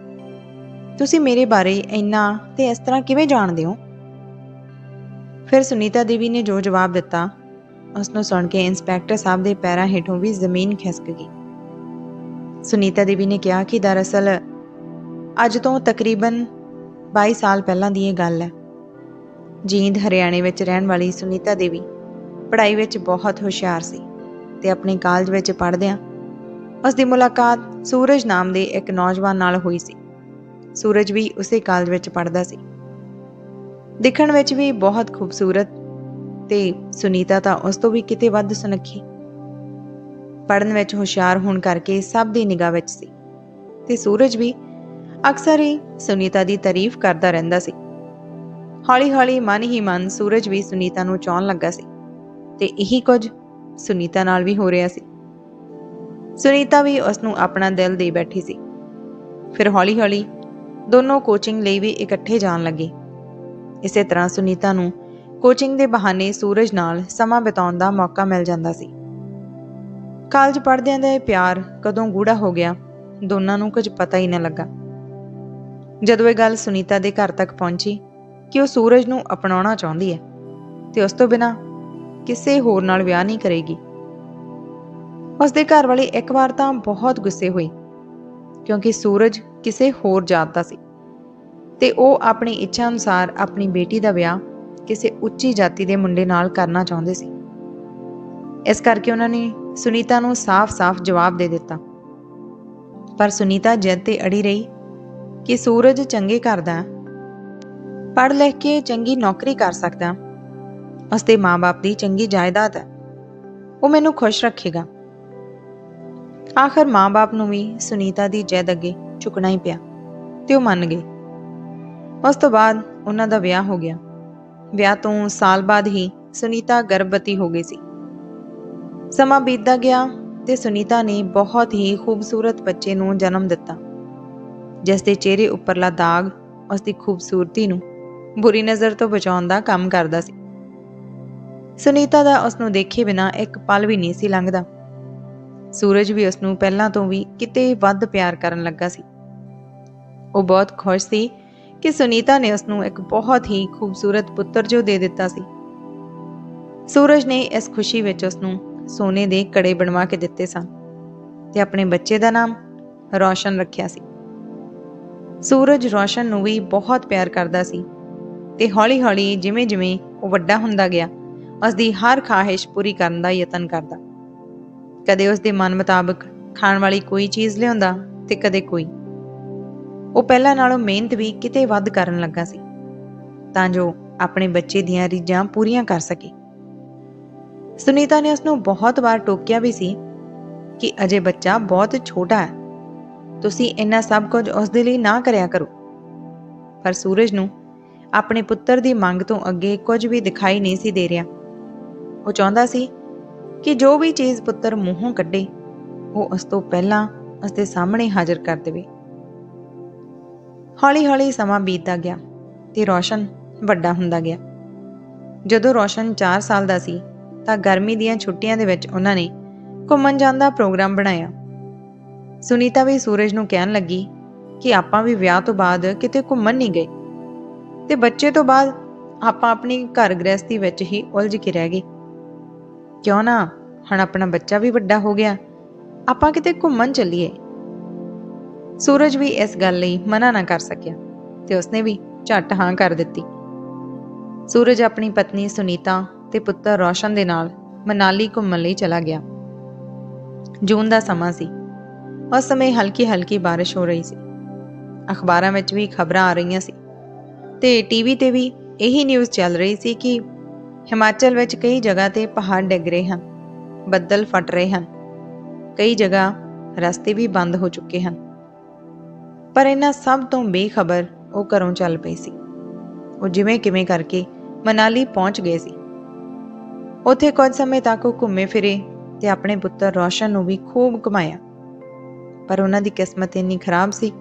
ਤੁਸੀਂ ਮੇਰੇ ਬਾਰੇ ਇੰਨਾ ਤੇ ਇਸ ਤਰ੍ਹਾਂ ਕਿਵੇਂ ਜਾਣਦੇ ਹੋ? ਫਿਰ ਸੁਨੀਤਾ ਦੇਵੀ ਨੇ ਜੋ ਜਵਾਬ ਦਿੱਤਾ ਉਸ ਨੂੰ ਸੁਣ ਕੇ ਇੰਸਪੈਕਟਰ ਸਾਹਿਬ ਦੇ ਪੈਰਾਂ ਹੇਠੋਂ ਵੀ ਜ਼ਮੀਨ ਖਿਸਕ ਗਈ। ਸੁਨੀਤਾ ਦੇਵੀ ਨੇ ਕਿਹਾ ਕਿ ਦਰਅਸਲ ਅੱਜ ਤੋਂ ਤਕਰੀਬਨ 22 ਸਾਲ ਪਹਿਲਾਂ ਦੀ ਇਹ ਗੱਲ ਹੈ। ਜੀਂਦ ਹਰਿਆਣੇ ਵਿੱਚ ਰਹਿਣ ਵਾਲੀ ਸੁਨੀਤਾ ਦੇਵੀ ਪੜ੍ਹਾਈ ਵਿੱਚ ਬਹੁਤ ਹੁਸ਼ਿਆਰ ਸੀ। ਤੇ ਆਪਣੇ ਕਾਲਜ ਵਿੱਚ ਪੜ੍ਹਦਿਆਂ ਉਸ ਦੀ ਮੁਲਾਕਾਤ ਸੂਰਜ ਨਾਮ ਦੇ ਇੱਕ ਨੌਜਵਾਨ ਨਾਲ ਹੋਈ ਸੀ। ਸੂਰਜ ਵੀ ਉਸੇ ਕਾਲਜ ਵਿੱਚ ਪੜ੍ਹਦਾ ਸੀ। ਦਿਖਣ ਵਿੱਚ ਵੀ ਬਹੁਤ ਖੂਬਸੂਰਤ ਤੇ ਸੁਨੀਤਾ ਤਾਂ ਉਸ ਤੋਂ ਵੀ ਕਿਤੇ ਵੱਧ ਸੁਨੱਖੀ। ਪੜਨ ਵਿੱਚ ਹੁਸ਼ਿਆਰ ਹੋਣ ਕਰਕੇ ਸਭ ਦੀ ਨਿਗਾਹ ਵਿੱਚ ਸੀ ਤੇ ਸੂਰਜ ਵੀ ਅਕਸਰ ਹੀ ਸੁਨੀਤਾ ਦੀ ਤਾਰੀਫ ਕਰਦਾ ਰਹਿੰਦਾ ਸੀ। ਹੌਲੀ-ਹੌਲੀ ਮਨ ਹੀ ਮਨ ਸੂਰਜ ਵੀ ਸੁਨੀਤਾ ਨੂੰ ਚਾਹਣ ਲੱਗਾ ਸੀ ਤੇ ਇਹੀ ਕੁਝ ਸੁਨੀਤਾ ਨਾਲ ਵੀ ਹੋ ਰਿਹਾ ਸੀ। ਸੁਨੀਤਾ ਵੀ ਉਸ ਨੂੰ ਆਪਣਾ ਦਿਲ ਦੇ ਬੈਠੀ ਸੀ। ਫਿਰ ਹੌਲੀ-ਹੌਲੀ ਦੋਨੋਂ ਕੋਚਿੰਗ ਲਈ ਵੀ ਇਕੱਠੇ ਜਾਣ ਲੱਗੇ। ਇਸੇ ਤਰ੍ਹਾਂ ਸੁਨੀਤਾ ਨੂੰ ਕੋਚਿੰਗ ਦੇ ਬਹਾਨੇ ਸੂਰਜ ਨਾਲ ਸਮਾਂ ਬਿਤਾਉਣ ਦਾ ਮੌਕਾ ਮਿਲ ਜਾਂਦਾ ਸੀ। ਕਾਲਜ ਪੜ੍ਹਦਿਆਂ ਦਾ ਇਹ ਪਿਆਰ ਕਦੋਂ ਗੂੜਾ ਹੋ ਗਿਆ, ਦੋਨਾਂ ਨੂੰ ਕੁਝ ਪਤਾ ਹੀ ਨਾ ਲੱਗਾ। ਜਦੋਂ ਇਹ ਗੱਲ ਸੁਨੀਤਾ ਦੇ ਘਰ ਤੱਕ ਪਹੁੰਚੀ ਕਿ ਉਹ ਸੂਰਜ ਨੂੰ ਅਪਣਾਉਣਾ ਚਾਹੁੰਦੀ ਹੈ, ਤੇ ਉਸ ਤੋਂ ਬਿਨਾ ਕਿਸੇ ਹੋਰ ਨਾਲ ਵਿਆਹ ਨਹੀਂ ਕਰੇਗੀ। ਉਸ ਦੇ ਘਰ ਵਾਲੇ ਇੱਕ ਵਾਰ ਤਾਂ ਬਹੁਤ ਗੁੱਸੇ ਹੋਏ, ਕਿਉਂਕਿ ਸੂਰਜ ਕਿਸੇ ਹੋਰ ਜਾਤ ਦਾ ਸੀ ਤੇ ਉਹ ਆਪਣੀ ਇੱਛਾ ਅਨੁਸਾਰ ਆਪਣੀ ਬੇਟੀ ਦਾ ਵਿਆਹ ਕਿਸੇ ਉੱਚੀ ਜਾਤੀ ਦੇ ਮੁੰਡੇ ਨਾਲ ਕਰਨਾ ਚਾਹੁੰਦੇ ਸੀ। ਇਸ ਕਰਕੇ ਉਹਨਾਂ ਨੇ ਸੁਨੀਤਾ ਨੂੰ ਸਾਫ਼-ਸਾਫ਼ ਜਵਾਬ ਦੇ ਦਿੱਤਾ। ਪਰ ਸੁਨੀਤਾ ਜਿੱਦ ਤੇ ਅੜੀ ਰਹੀ ਕਿ ਸੂਰਜ ਚੰਗੇ ਕਰਦਾ ਹੈ ਪੜ੍ਹ ਲਿਖ ਕੇ ਚੰਗੀ ਨੌਕਰੀ ਕਰ ਸਕਦਾ ਉਸ ਦੇ ਮਾਪੇ ਦੀ ਚੰਗੀ ਜਾਇਦਾਦ ਹੈ। ਉਹ ਮੈਨੂੰ ਖੁਸ਼ ਰੱਖੇਗਾ। ਆਖਰ ਮਾਪੇ ਨੂੰ ਵੀ ਸੁਨੀਤਾ ਦੀ ਜੈਦ ਅੱਗੇ ਝੁਕਣਾ ਹੀ ਪਿਆ ਤੇ ਉਹ ਮੰਨ ਗਏ। ਉਸ ਤੋਂ ਬਾਅਦ ਉਹਨਾਂ ਦਾ ਵਿਆਹ ਹੋ ਗਿਆ। ਵਿਆਹ ਤੋਂ ਸਾਲ ਬਾਅਦ ਹੀ ਸੁਨੀਤਾ ਗਰਭਵਤੀ ਹੋ ਗਈ ਸੀ। ਸਮਾਂ ਬੀਤਦਾ ਗਿਆ ਤੇ ਸੁਨੀਤਾ ਨੇ ਬਹੁਤ ਹੀ ਖੂਬਸੂਰਤ ਬੱਚੇ ਨੂੰ ਜਨਮ ਦਿੱਤਾ। ਜਿਸ ਦੇ ਚਿਹਰੇ ਉੱਪਰਲਾ ਦਾਗ ਉਸ ਦੀ ਖੂਬਸੂਰਤੀ ਨੂੰ ਬੁਰੀ ਨਜ਼ਰ ਤੋਂ ਬਚਾਉਣ ਦਾ ਕੰਮ ਕਰਦਾ ਸੀ। ਸੁਨੀਤਾ ਦਾ ਉਸ ਨੂੰ ਦੇਖੇ ਬਿਨਾ ਇੱਕ ਪਲ ਵੀ ਨਹੀਂ ਸੀ ਲੰਘਦਾ। ਸੂਰਜ ਵੀ ਉਸ ਨੂੰ ਪਹਿਲਾਂ ਤੋਂ ਵੀ ਕਿਤੇ ਵੱਧ ਪਿਆਰ ਕਰਨ ਲੱਗਾ ਸੀ। ਉਹ ਬਹੁਤ ਖੁਸ਼ ਸੀ ਕਿ ਸੁਨੀਤਾ ਨੇ ਉਸ ਨੂੰ ਇੱਕ ਬਹੁਤ ਹੀ ਖੂਬਸੂਰਤ ਪੁੱਤਰ ਜੋ ਦੇ ਦਿੱਤਾ ਸੀ। ਸੂਰਜ ਨੇ ਇਸ ਖੁਸ਼ੀ ਵਿੱਚ ਉਸ ਨੂੰ ਸੋਨੇ ਦੇ ਕੜੇ ਬਣਵਾ ਕੇ ਦਿੱਤੇ ਸਨ ਤੇ ਆਪਣੇ ਬੱਚੇ ਦਾ ਨਾਮ ਰੌਸ਼ਨ ਰੱਖਿਆ ਸੀ। ਸੂਰਜ ਰੌਸ਼ਨ ਨੂੰ ਵੀ ਬਹੁਤ ਪਿਆਰ ਕਰਦਾ ਸੀ ਤੇ ਹੌਲੀ-ਹੌਲੀ ਜਿਵੇਂ-ਜਿਵੇਂ ਉਹ ਵੱਡਾ ਹੁੰਦਾ ਗਿਆ ਉਸ ਦੀ ਹਰ ਖਾਹਿਸ਼ ਪੂਰੀ ਕਰਨ ਦਾ ਯਤਨ ਕਰਦਾ। ਕਦੇ ਉਸ ਦੇ ਮਨ ਮੁਤਾਬਕ ਖਾਣ ਵਾਲੀ ਕੋਈ ਚੀਜ਼ ਲਿਆਉਂਦਾ ਤੇ ਕਦੇ ਕੋਈ। ਉਹ ਪਹਿਲਾਂ ਨਾਲੋਂ ਮਿਹਨਤ ਵੀ ਕਿਤੇ ਵੱਧ ਕਰਨ ਲੱਗਾ ਸੀ, ਤਾਂ ਜੋ ਆਪਣੇ ਬੱਚੇ ਦੀਆਂ ਰੀਝਾਂ ਪੂਰੀਆਂ ਕਰ ਸਕੇ। ਸੁਨੀਤਾ ਨੇ ਉਸ ਨੂੰ ਬਹੁਤ ਵਾਰ ਟੋਕਿਆ ਵੀ ਸੀ ਕਿ ਅਜੇ ਬੱਚਾ ਬਹੁਤ ਛੋਟਾ ਹੈ, ਤੁਸੀਂ ਇੰਨਾ ਸਭ ਕੁਝ ਉਸ ਦੇ ਲਈ ਨਾ ਕਰਿਆ ਕਰੋ। ਪਰ ਸੂਰਜ ਨੂੰ ਆਪਣੇ ਪੁੱਤਰ ਦੀ ਮੰਗ ਤੋਂ ਅੱਗੇ ਕੁਝ ਵੀ ਦਿਖਾਈ ਨਹੀਂ ਸੀ ਦੇ ਰਿਹਾ। ਉਹ ਚਾਹੁੰਦਾ ਸੀ ਕਿ ਜੋ ਵੀ ਚੀਜ਼ ਪੁੱਤਰ ਮੂੰਹੋਂ ਕੱਢੇ, ਉਹ ਉਸ ਤੋਂ ਪਹਿਲਾਂ ਉਸ ਦੇ ਸਾਹਮਣੇ ਹਾਜ਼ਰ ਕਰ ਦੇਵੇ। ਹੌਲੀ-ਹੌਲੀ ਸਮਾਂ ਬੀਤਦਾ ਗਿਆ ਤੇ ਰੋਸ਼ਨ ਵੱਡਾ ਹੁੰਦਾ ਗਿਆ। ਜਦੋਂ ਰੋਸ਼ਨ 4 ਸਾਲ ਦਾ ਸੀ, ਤਾਂ ਗਰਮੀ ਦੀਆਂ ਛੁੱਟੀਆਂ ਦੇ ਵਿੱਚ ਉਹਨਾਂ ਨੇ ਘੁੰਮਣ ਜਾਣ ਦਾ ਪ੍ਰੋਗਰਾਮ ਬਣਾਇਆ। ਸੁਨੀਤਾ ਵੀ ਸੂਰਜ ਨੂੰ ਕਹਿਣ ਲੱਗੀ ਕਿ ਆਪਾਂ ਵੀ ਵਿਆਹ ਤੋਂ ਬਾਅਦ ਕਿਤੇ ਘੁੰਮਣ ਨਹੀਂ ਗਏ। ਤੇ ਬੱਚੇ ਤੋਂ ਬਾਅਦ ਆਪਾਂ ਆਪਣੀ ਘਰ ਗ੍ਰਸਤੀ ਵਿੱਚ ਹੀ ਉਲਝ ਕੇ ਰਹਿ ਗਏ। ਕਿਉਂ ਨਾ? ਹੁਣ ਆਪਣਾ ਬੱਚਾ ਵੀ ਵੱਡਾ ਹੋ ਗਿਆ। ਆਪਾਂ ਕਿਤੇ ਘੁੰਮਣ ਚੱਲੀਏ। ਸੂਰਜ ਵੀ ਇਸ ਗੱਲ ਲਈ ਮਨਾ ਨਾ ਕਰ ਸਕਿਆ ਤੇ ਉਸਨੇ ਵੀ ਝੱਟ ਹਾਂ ਕਰ ਦਿੱਤੀ। ਸੂਰਜ ਆਪਣੀ ਪਤਨੀ ਸੁਨੀਤਾ ਤੇ ਪੁੱਤਰ ਰੋਸ਼ਨ ਦੇ ਨਾਲ ਮਨਾਲੀ ਘੁੰਮਣ ਲਈ ਚਲਾ ਗਿਆ। ਜੂਨ ਦਾ ਸਮਾਂ ਸੀ। ਉਸ ਸਮੇਂ ਹਲਕੀ ਹਲਕੀ ਬਾਰਿਸ਼ ਹੋ ਰਹੀ ਸੀ। ਅਖਬਾਰਾਂ ਵਿੱਚ ਵੀ ਖਬਰਾਂ ਆ ਰਹੀਆਂ ਸੀ। ਤੇ ਟੀਵੀ ਤੇ ਵੀ ਇਹੀ ਨਿਊਜ਼ ਚੱਲ ਰਹੀ ਸੀ ਕਿ ਹਿਮਾਚਲ ਵਿੱਚ ਕਈ ਜਗ੍ਹਾ ਤੇ ਪਹਾੜ ਡਿੱਗ ਰਹੇ ਹਨ, ਬੱਦਲ ਫਟ ਰਹੇ ਹਨ। ਕਈ ਜਗ੍ਹਾ ਰਸਤੇ ਵੀ ਬੰਦ ਹੋ ਚੁੱਕੇ ਹਨ। ਪਰ ਇਹਨਾਂ ਸਭ ਤੋਂ ਬੇਖਬਰ ਉਹ ਘਰੋਂ ਚੱਲ ਪਈ ਸੀ। ਉਹ ਜਿਵੇਂ ਕਿਵੇਂ ਕਰਕੇ ਮਨਾਲੀ ਪਹੁੰਚ ਗਏ ਸੀ। ਉੱਥੇ ਕੁਝ ਸਮੇਂ ਤੱਕ ਉਹ ਘੁੰਮੇ ਫਿਰੇ ਤੇ ਆਪਣੇ ਪੁੱਤਰ ਰੋਸ਼ਨ ਨੂੰ ਵੀ ਖੂਬ ਘੁਮਾਇਆ। ਪਰ ਉਹਨਾਂ ਦੀ ਕਿਸਮਤ ਇੰਨੀ ਖਰਾਬ ਸੀ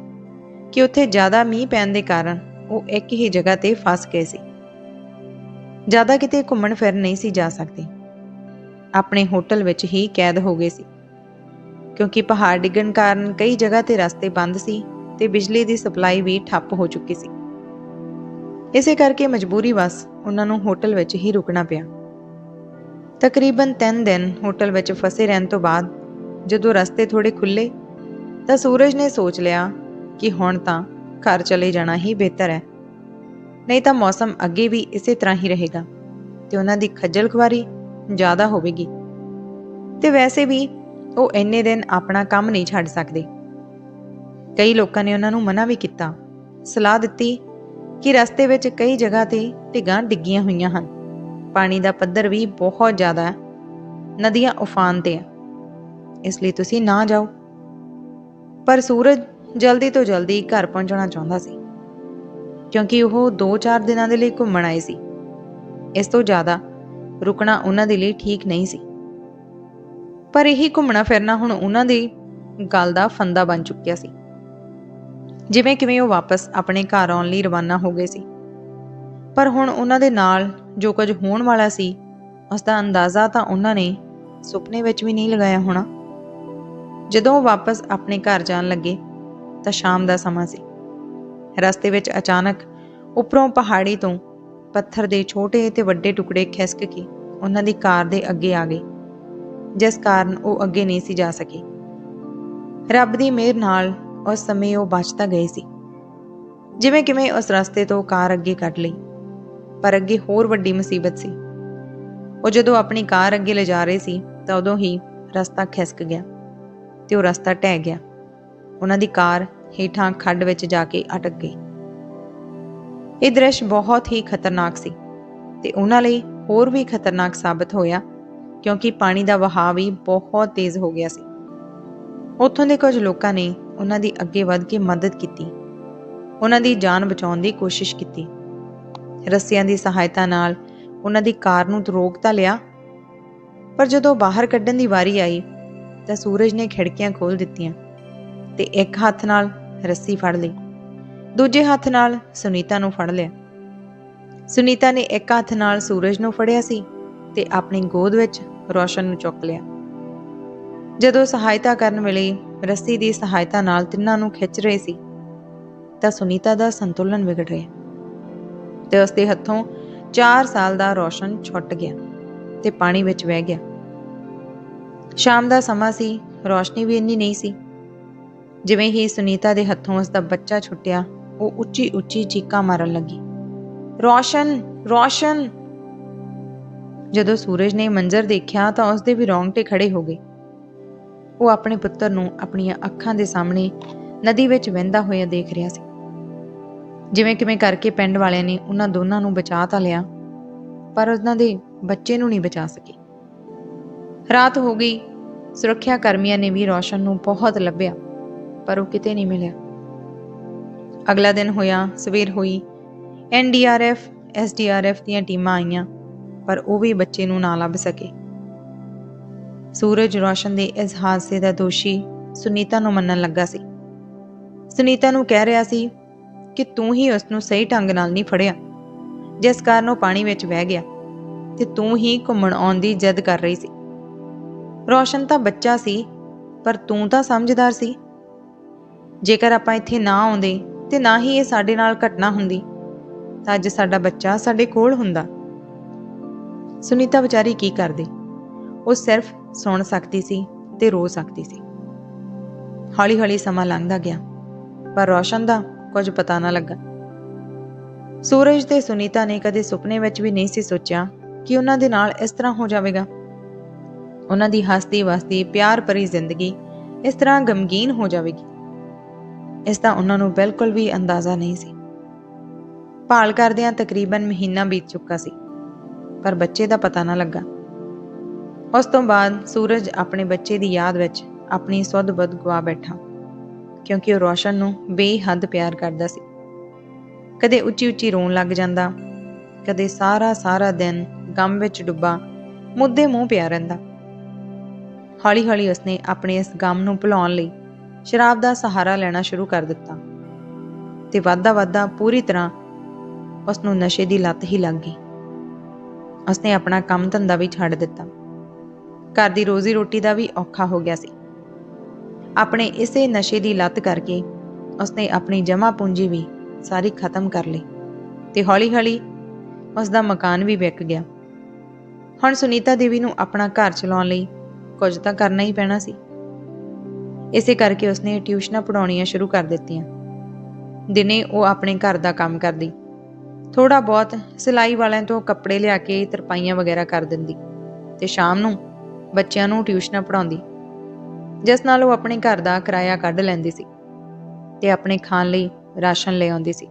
ਕਿ ਉੱਥੇ ਜ਼ਿਆਦਾ ਮੀਂਹ ਪੈਣ ਦੇ ਕਾਰਨ ਉਹ ਇੱਕ ਹੀ ਜਗ੍ਹਾ ਤੇ ਫਸ ਗਏ ਸੀ। ਜ਼ਿਆਦਾ ਕਿਤੇ ਘੁੰਮਣ ਫਿਰਨ ਨਹੀਂ ਸੀ ਜਾ ਸਕਦੇ। ਆਪਣੇ ਹੋਟਲ ਵਿੱਚ ਹੀ ਕੈਦ ਹੋ ਗਏ ਸੀ। ਕਿਉਂਕਿ ਪਹਾੜ ਡਿੱਗਣ ਕਾਰਨ ਕਈ ਜਗ੍ਹਾ ਤੇ ਰਸਤੇ ਬੰਦ ਸੀ ਤੇ ਬਿਜਲੀ ਦੀ ਸਪਲਾਈ ਵੀ ਠੱਪ ਹੋ ਚੁੱਕੀ ਸੀ। ਇਸੇ ਕਰਕੇ ਮਜਬੂਰੀ ਵਸ ਉਹਨਾਂ ਨੂੰ ਹੋਟਲ ਵਿੱਚ ਹੀ ਰੁਕਣਾ ਪਿਆ। ਤਕਰੀਬਨ 3 ਦਿਨ ਹੋਟਲ ਵਿੱਚ ਫਸੇ ਰਹਿਣ ਤੋਂ ਬਾਅਦ ਜਦੋਂ ਰਸਤੇ ਥੋੜੇ ਖੁੱਲੇ ਤਾਂ ਸੂਰਜ ਨੇ ਸੋਚ ਲਿਆ ਕਿ ਹੁਣ ਤਾਂ ਘਰ ਚਲੇ ਜਾਣਾ ਹੀ ਬਿਹਤਰ ਹੈ। ਨਹੀਂ ਤਾਂ ਮੌਸਮ ਅੱਗੇ ਵੀ ਇਸੇ ਤਰ੍ਹਾਂ ਹੀ ਰਹੇਗਾ ਤੇ ਉਹਨਾਂ ਦੀ ਖੱਜਲ ਖੁਆਰੀ ਜ਼ਿਆਦਾ ਹੋਵੇਗੀ। ਤੇ ਵੈਸੇ ਵੀ ਉਹ ਇੰਨੇ ਦਿਨ ਆਪਣਾ ਕੰਮ ਨਹੀਂ ਛੱਡ ਸਕਦੇ। ਕਈ ਲੋਕਾਂ ਨੇ ਉਹਨਾਂ ਨੂੰ ਮਨਾ ਵੀ ਕੀਤਾ, ਸਲਾਹ ਦਿੱਤੀ ਕਿ ਰਸਤੇ ਵਿੱਚ ਕਈ ਜਗ੍ਹਾ ਤੇ ਢਿੱਗਾਂ ਡਿੱਗੀਆਂ ਹੋਈਆਂ ਹਨ। ਪਾਣੀ ਦਾ ਪੱਧਰ ਵੀ ਬਹੁਤ ਜ਼ਿਆਦਾ ਹੈ। ਨਦੀਆਂ ਉਫਾਨ ਤੇ ਹੈ। ਇਸ ਲਈ ਤੁਸੀਂ ਨਾ ਜਾਓ। ਪਰ ਸੂਰਜ ਜਲਦੀ ਤੋਂ ਜਲਦੀ ਘਰ ਪਹੁੰਚਣਾ ਚਾਹੁੰਦਾ ਸੀ। ਕਿਉਂਕਿ ਉਹ 2-4 ਦਿਨਾਂ ਦੇ ਲਈ ਘੁੰਮਣ ਆਏ ਸੀ। ਇਸ ਤੋਂ ਜ਼ਿਆਦਾ ਰੁਕਣਾ ਉਹਨਾਂ ਦੇ ਲਈ ਠੀਕ ਨਹੀਂ ਸੀ। ਪਰ ਇਹੀ ਘੁੰਮਣਾ ਫਿਰਨਾ ਹੁਣ ਉਹਨਾਂ ਦੀ ਗੱਲ ਦਾ ਫੰਦਾ ਬਣ ਚੁੱਕਿਆ ਸੀ। ਜਿਵੇਂ ਕਿਵੇਂ ਉਹ ਵਾਪਸ ਆਪਣੇ ਘਰ ਆਉਣ ਲਈ ਰਵਾਨਾ ਹੋ ਗਏ ਸੀ। ਪਰ ਹੁਣ ਉਹਨਾਂ ਦੇ ਨਾਲ ਜੋ ਕੁਝ ਹੋਣ ਵਾਲਾ ਸੀ, ਉਸ ਦਾ ਅੰਦਾਜ਼ਾ ਤਾਂ ਉਹਨਾਂ ਨੇ ਸੁਪਨੇ ਵਿੱਚ ਵੀ ਨਹੀਂ ਲਗਾਇਆ ਹੋਣਾ। ਜਦੋਂ ਉਹ ਵਾਪਸ ਆਪਣੇ ਘਰ ਜਾਣ ਲੱਗੇ ਤਾਂ ਸ਼ਾਮ ਦਾ ਸਮਾਂ ਸੀ। ਰਸਤੇ ਵਿੱਚ ਅਚਾਨਕ ਉੱਪਰੋਂ ਪਹਾੜੀ ਤੋਂ ਪੱਥਰ ਦੇ ਛੋਟੇ ਤੇ ਵੱਡੇ ਟੁਕੜੇ ਖਿਸਕ ਕੇ ਉਹਨਾਂ ਦੀ ਕਾਰ ਦੇ ਅੱਗੇ ਆ ਗਏ, ਜਿਸ ਕਾਰਨ ਉਹ ਅੱਗੇ ਨਹੀਂ ਸੀ ਜਾ ਸਕੇ। ਰੱਬ ਦੀ ਮਿਹਰ ਨਾਲ ਉਸ ਸਮੇਂ ਉਹ ਬਚ ਤਾਂ ਗਏ ਸੀ। ਜਿਵੇਂ ਕਿਵੇਂ ਉਸ ਰਸਤੇ ਤੋਂ ਕਾਰ ਅੱਗੇ ਕੱਢ ਲਈ, ਪਰ ਅੱਗੇ ਹੋਰ ਵੱਡੀ ਮੁਸੀਬਤ ਸੀ। ਉਹ ਜਦੋਂ ਆਪਣੀ ਕਾਰ ਅੱਗੇ ਲਿਜਾ ਰਹੇ ਸੀ, ਤਾਂ ਉਦੋਂ ਹੀ ਰਸਤਾ ਖਿਸਕ ਗਿਆ ਤੇ ਉਹ ਰਸਤਾ ਟਹਿ ਗਿਆ। ਉਹਨਾਂ ਦੀ ਕਾਰ ਹੇਠਾਂ ਖੱਡ ਵਿੱਚ ਜਾ ਕੇ ਅਟਕ ਗਈ। ਇਹ ਦ੍ਰਿਸ਼ ਬਹੁਤ ਹੀ ਖਤਰਨਾਕ ਸੀ ਤੇ ਉਹਨਾਂ ਲਈ ਹੋਰ ਵੀ ਖਤਰਨਾਕ ਸਾਬਤ ਹੋਇਆ ਕਿਉਂਕਿ ਪਾਣੀ ਦਾ ਵਹਾਅ ਵੀ ਬਹੁਤ ਤੇਜ਼ ਹੋ ਗਿਆ ਸੀ। ਉੱਥੋਂ ਦੇ ਕੁਝ ਲੋਕਾਂ ਨੇ ਉਹਨਾਂ ਦੀ ਅੱਗੇ ਵੱਧ ਕੇ ਮਦਦ ਕੀਤੀ। ਉਹਨਾਂ ਦੀ ਜਾਨ ਬਚਾਉਣ ਦੀ ਕੋਸ਼ਿਸ਼ ਕੀਤੀ। ਰੱਸਿਆਂ ਦੀ ਸਹਾਇਤਾ ਨਾਲ ਉਹਨਾਂ ਦੀ ਕਾਰ ਨੂੰ ਰੋਕ ਤਾਂ ਲਿਆ, ਪਰ ਜਦੋਂ ਬਾਹਰ ਕੱਢਣ ਦੀ ਵਾਰੀ ਆਈ ਤਾਂ ਸੂਰਜ ਨੇ ਖਿੜਕੀਆਂ ਖੋਲ ਦਿੱਤੀਆਂ ਤੇ ਇੱਕ ਹੱਥ ਨਾਲ ਰੱਸੀ ਫੜ ਲਈ। ਦੂਜੇ ਹੱਥ ਨਾਲ ਸੁਨੀਤਾ ਨੂੰ ਫੜ ਲਿਆ। ਸੁਨੀਤਾ ਨੇ ਇੱਕ ਹੱਥ ਨਾਲ ਸੂਰਜ ਨੂੰ ਫੜਿਆ ਸੀ ਤੇ ਆਪਣੀ ਗੋਦ ਵਿੱਚ ਰੋਸ਼ਨ ਨੂੰ ਚੁੱਕ ਲਿਆ। ਜਦੋਂ ਸਹਾਇਤਾ ਕਰਨ ਵੇਲੇ ਰੱਸੀ ਦੀ ਸਹਾਇਤਾ ਨਾਲ ਤਿੰਨਾਂ ਨੂੰ ਖਿੱਚ ਰਹੇ ਸੀ, ਤਾਂ ਸੁਨੀਤਾ ਦਾ ਸੰਤੁਲਨ ਵਿਗੜ ਰਿਹਾ ਤੇ ਉਸ ਦੇ ਹੱਥੋਂ 4 ਸਾਲ ਦਾ ਰੋਸ਼ਨ ਛੁੱਟ ਗਿਆ ਤੇ ਪਾਣੀ ਵਿੱਚ ਵਹਿ ਗਿਆ। ਸ਼ਾਮ ਦਾ ਸਮਾਂ ਸੀ, ਰੋਸ਼ਨੀ ਵੀ ਇੰਨੀ ਨਹੀਂ ਸੀ। ਜਿਵੇਂ ਹੀ ਸੁਨੀਤਾ ਦੇ ਹੱਥੋਂ ਉਸ ਦਾ ਬੱਚਾ ਛੁੱਟਿਆ, ਉਹ ਉੱਚੀ ਉੱਚੀ ਚੀਕਾਂ ਮਾਰਨ ਲੱਗੀ। ਰੋਸ਼ਨ ਰੋਸ਼ਨ! ਜਦੋਂ ਸੂਰਜ ਨੇ ਮੰਜ਼ਰ ਦੇਖਿਆ ਤਾਂ ਉਸ ਦੇ ਵੀ ਰੌਂਗਟੇ ਖੜੇ ਹੋ ਗਏ। ਉਹ ਆਪਣੇ ਪੁੱਤਰ ਨੂੰ ਆਪਣੀਆਂ ਅੱਖਾਂ ਦੇ ਸਾਹਮਣੇ ਨਦੀ ਵਿੱਚ ਵਹਿੰਦਾ ਹੋਇਆ ਦੇਖ ਰਿਹਾ ਸੀ। ਜਿਵੇਂ ਕਿਵੇਂ ਕਰਕੇ ਪਿੰਡ ਵਾਲਿਆਂ ਨੇ ਉਹਨਾਂ ਦੋਨਾਂ ਨੂੰ ਬਚਾ ਤਾਂ ਲਿਆ, ਪਰ ਉਹਨਾਂ ਦੇ ਬੱਚੇ ਨੂੰ ਨਹੀਂ ਬਚਾ ਸਕੇ। ਰਾਤ ਹੋ ਗਈ, ਸੁਰੱਖਿਆ ਕਰਮੀਆਂ ਨੇ ਵੀ ਰੋਸ਼ਨ ਨੂੰ ਬਹੁਤ ਲੱਭਿਆ। ਪਰ ਉਹ ਕਿਤੇ ਨਹੀਂ ਮਿਲਿਆ। ਅਗਲਾ ਦਿਨ ਹੋਇਆ, ਸਵੇਰ ਹੋਈ ਐਨਡੀਆਰਐਫ ਐਸਡੀਆਰਐਫ ਦੀਆਂ ਟੀਮਾਂ ਆਈਆਂ, ਪਰ ਉਹ ਵੀ ਬੱਚੇ ਨੂੰ ਨਾ ਲੱਭ ਸਕੇ। ਸੂਰਜ ਰੋਸ਼ਨ ਦੇ ਇਸ ਹਾਦਸੇ ਦਾ ਦੋਸ਼ੀ ਸੁਨੀਤਾ ਨੂੰ ਮੰਨਣ ਲੱਗਾ ਸੀ। ਸੁਨੀਤਾ ਨੂੰ ਕਹਿ ਰਿਹਾ ਸੀ ਕਿ ਤੂੰ ਹੀ ਉਸ ਨੂੰ ਸਹੀ ਢੰਗ ਨਾਲ ਨਹੀਂ ਫੜਿਆ, ਜਿਸ ਕਾਰਨ ਉਹ ਪਾਣੀ ਵਿੱਚ ਵਹਿ ਗਿਆ ਤੇ ਤੂੰ ਹੀ ਘੁੰਮਣ ਆਉਣ ਦੀ ਜਿੱਦ ਕਰ ਰਹੀ ਸੀ। ਰੋਸ਼ਨ ਤਾਂ ਬੱਚਾ ਸੀ, ਪਰ ਤੂੰ ਤਾਂ ਸਮਝਦਾਰ ਸੀ। ਜੇਕਰ ਆਪਾਂ ਇੱਥੇ ਨਾ ਆਉਂਦੇ ਤੇ ਨਾ ਹੀ ਇਹ ਸਾਡੇ ਨਾਲ ਘਟਨਾ ਹੁੰਦੀ, ਤਾਂ ਅੱਜ ਸਾਡਾ ਬੱਚਾ ਸਾਡੇ ਕੋਲ ਹੁੰਦਾ। ਸੁਨੀਤਾ ਵਿਚਾਰੀ ਕੀ ਕਰਦੀ? ਉਹ ਸਿਰਫ ਸੁਣ ਸਕਦੀ ਸੀ ਤੇ ਰੋ ਸਕਦੀ ਸੀ। ਹੌਲੀ-ਹੌਲੀ ਸਮਾਂ ਲੰਘਦਾ ਗਿਆ, ਪਰ ਰੋਸ਼ਨ ਦਾ ਕੁਝ ਪਤਾ ਨਾ ਲੱਗਾ। ਸੂਰਜ ਤੇ ਸੁਨੀਤਾ ਨੇ ਕਦੇ ਸੁਪਨੇ ਵਿੱਚ ਵੀ ਨਹੀਂ ਸੀ ਸੋਚਿਆ ਕਿ ਉਹਨਾਂ ਦੇ ਨਾਲ ਇਸ ਤਰ੍ਹਾਂ ਹੋ ਜਾਵੇਗਾ। ਉਹਨਾਂ ਦੀ ਹੱਸਦੀ ਵਸਦੀ ਪਿਆਰ ਭਰੀ ਜ਼ਿੰਦਗੀ ਇਸ ਤਰ੍ਹਾਂ ਗਮਗੀਨ ਹੋ ਜਾਵੇਗੀ। ਇਸ ਦਾ ਉਹਨਾਂ ਨੂੰ ਬਿਲਕੁਲ ਵੀ ਅੰਦਾਜ਼ਾ ਨਹੀਂ ਸੀ। ਭਾਲ ਕਰਦਿਆਂ ਤਕਰੀਬਨ ਮਹੀਨਾ ਬੀਤ ਚੁੱਕਾ ਸੀ, ਪਰ ਬੱਚੇ ਦਾ ਪਤਾ ਨਾ ਲੱਗਾ। ਉਸ ਤੋਂ ਬਾਅਦ ਸੂਰਜ ਆਪਣੇ ਬੱਚੇ ਦੀ ਯਾਦ ਵਿੱਚ ਆਪਣੀ ਸੁੱਧ-ਬੁੱਧ ਗਵਾ ਬੈਠਾ, ਕਿਉਂਕਿ ਉਹ ਰੋਸ਼ਨ ਨੂੰ ਬੇਹੱਦ ਪਿਆਰ ਕਰਦਾ ਸੀ। ਕਦੇ ਉੱਚੀ-ਉੱਚੀ ਰੋਣ ਲੱਗ ਜਾਂਦਾ, ਕਦੇ ਸਾਰਾ-ਸਾਰਾ ਦਿਨ ਗਮ ਵਿੱਚ ਡੁੱਬਾ, ਮੁੱਦੇ ਮੂੰਹ ਪਿਆ ਰਹਿੰਦਾ। ਹੌਲੀ-ਹੌਲੀ ਉਸਨੇ ਆਪਣੇ ਇਸ ਗਮ ਨੂੰ ਭੁਲਾਉਣ ਲਈ ਸ਼ਰਾਬ ਦਾ ਸਹਾਰਾ ਲੈਣਾ ਸ਼ੁਰੂ ਕਰ ਦਿੱਤਾ ਤੇ ਵਾਧਾ-ਵਾਧਾ ਪੂਰੀ ਤਰ੍ਹਾਂ ਉਸ ਨੂੰ ਨਸ਼ੇ ਦੀ ਲੱਤ ਹੀ ਲੱਗ ਗਈ। ਉਸਨੇ ਆਪਣਾ ਕੰਮ ਧੰਦਾ ਵੀ ਛੱਡ ਦਿੱਤਾ। ਘਰ ਦੀ ਰੋਜ਼ੀ ਰੋਟੀ ਦਾ ਵੀ ਔਖਾ ਹੋ ਗਿਆ ਸੀ। ਆਪਣੇ ਇਸੇ ਨਸ਼ੇ ਦੀ ਲੱਤ ਕਰਕੇ ਉਸਨੇ ਆਪਣੀ ਜਮਾ ਪੂੰਜੀ ਵੀ ਸਾਰੀ ਖਤਮ ਕਰ ਲਈ ਤੇ ਹੌਲੀ-ਹੌਲੀ ਉਸ ਦਾ ਮਕਾਨ ਵੀ ਵਿਕ ਗਿਆ। ਹੁਣ ਸੁਨੀਤਾ ਦੇਵੀ ਨੂੰ ਆਪਣਾ ਘਰ ਚਲਾਉਣ ਲਈ ਕੁਝ ਤਾਂ ਕਰਨਾ ਹੀ ਪੈਣਾ ਸੀ। ਇਸੇ ਕਰਕੇ ਉਸਨੇ ਟਿਊਸ਼ਨਾਂ ਪੜਾਉਣੀਆਂ ਸ਼ੁਰੂ ਕਰ ਦਿੱਤੀਆਂ। ਦਿਨੇ ਉਹ ਆਪਣੇ ਘਰ ਦਾ ਕੰਮ ਕਰਦੀ। ਥੋੜਾ ਬਹੁਤ ਸਿਲਾਈ ਵਾਲਿਆਂ ਤੋਂ ਕੱਪੜੇ ਲਿਆ ਕੇ ਤਰਪਾਈਆਂ ਵਗੈਰਾ ਕਰ ਦਿੰਦੀ ਤੇ ਸ਼ਾਮ ਨੂੰ ਬੱਚਿਆਂ ਨੂੰ ਟਿਊਸ਼ਨਾਂ ਪੜਾਉਂਦੀ ਜਿਸ ਨਾਲ ਉਹ ਆਪਣੇ ਘਰ ਦਾ ਕਿਰਾਇਆ ਕੱਢ ਲੈਂਦੀ ਸੀ ਤੇ ਆਪਣੇ ਖਾਣ ਲਈ ਰਾਸ਼ਨ ਲੈ ਆਉਂਦੀ ਸੀ।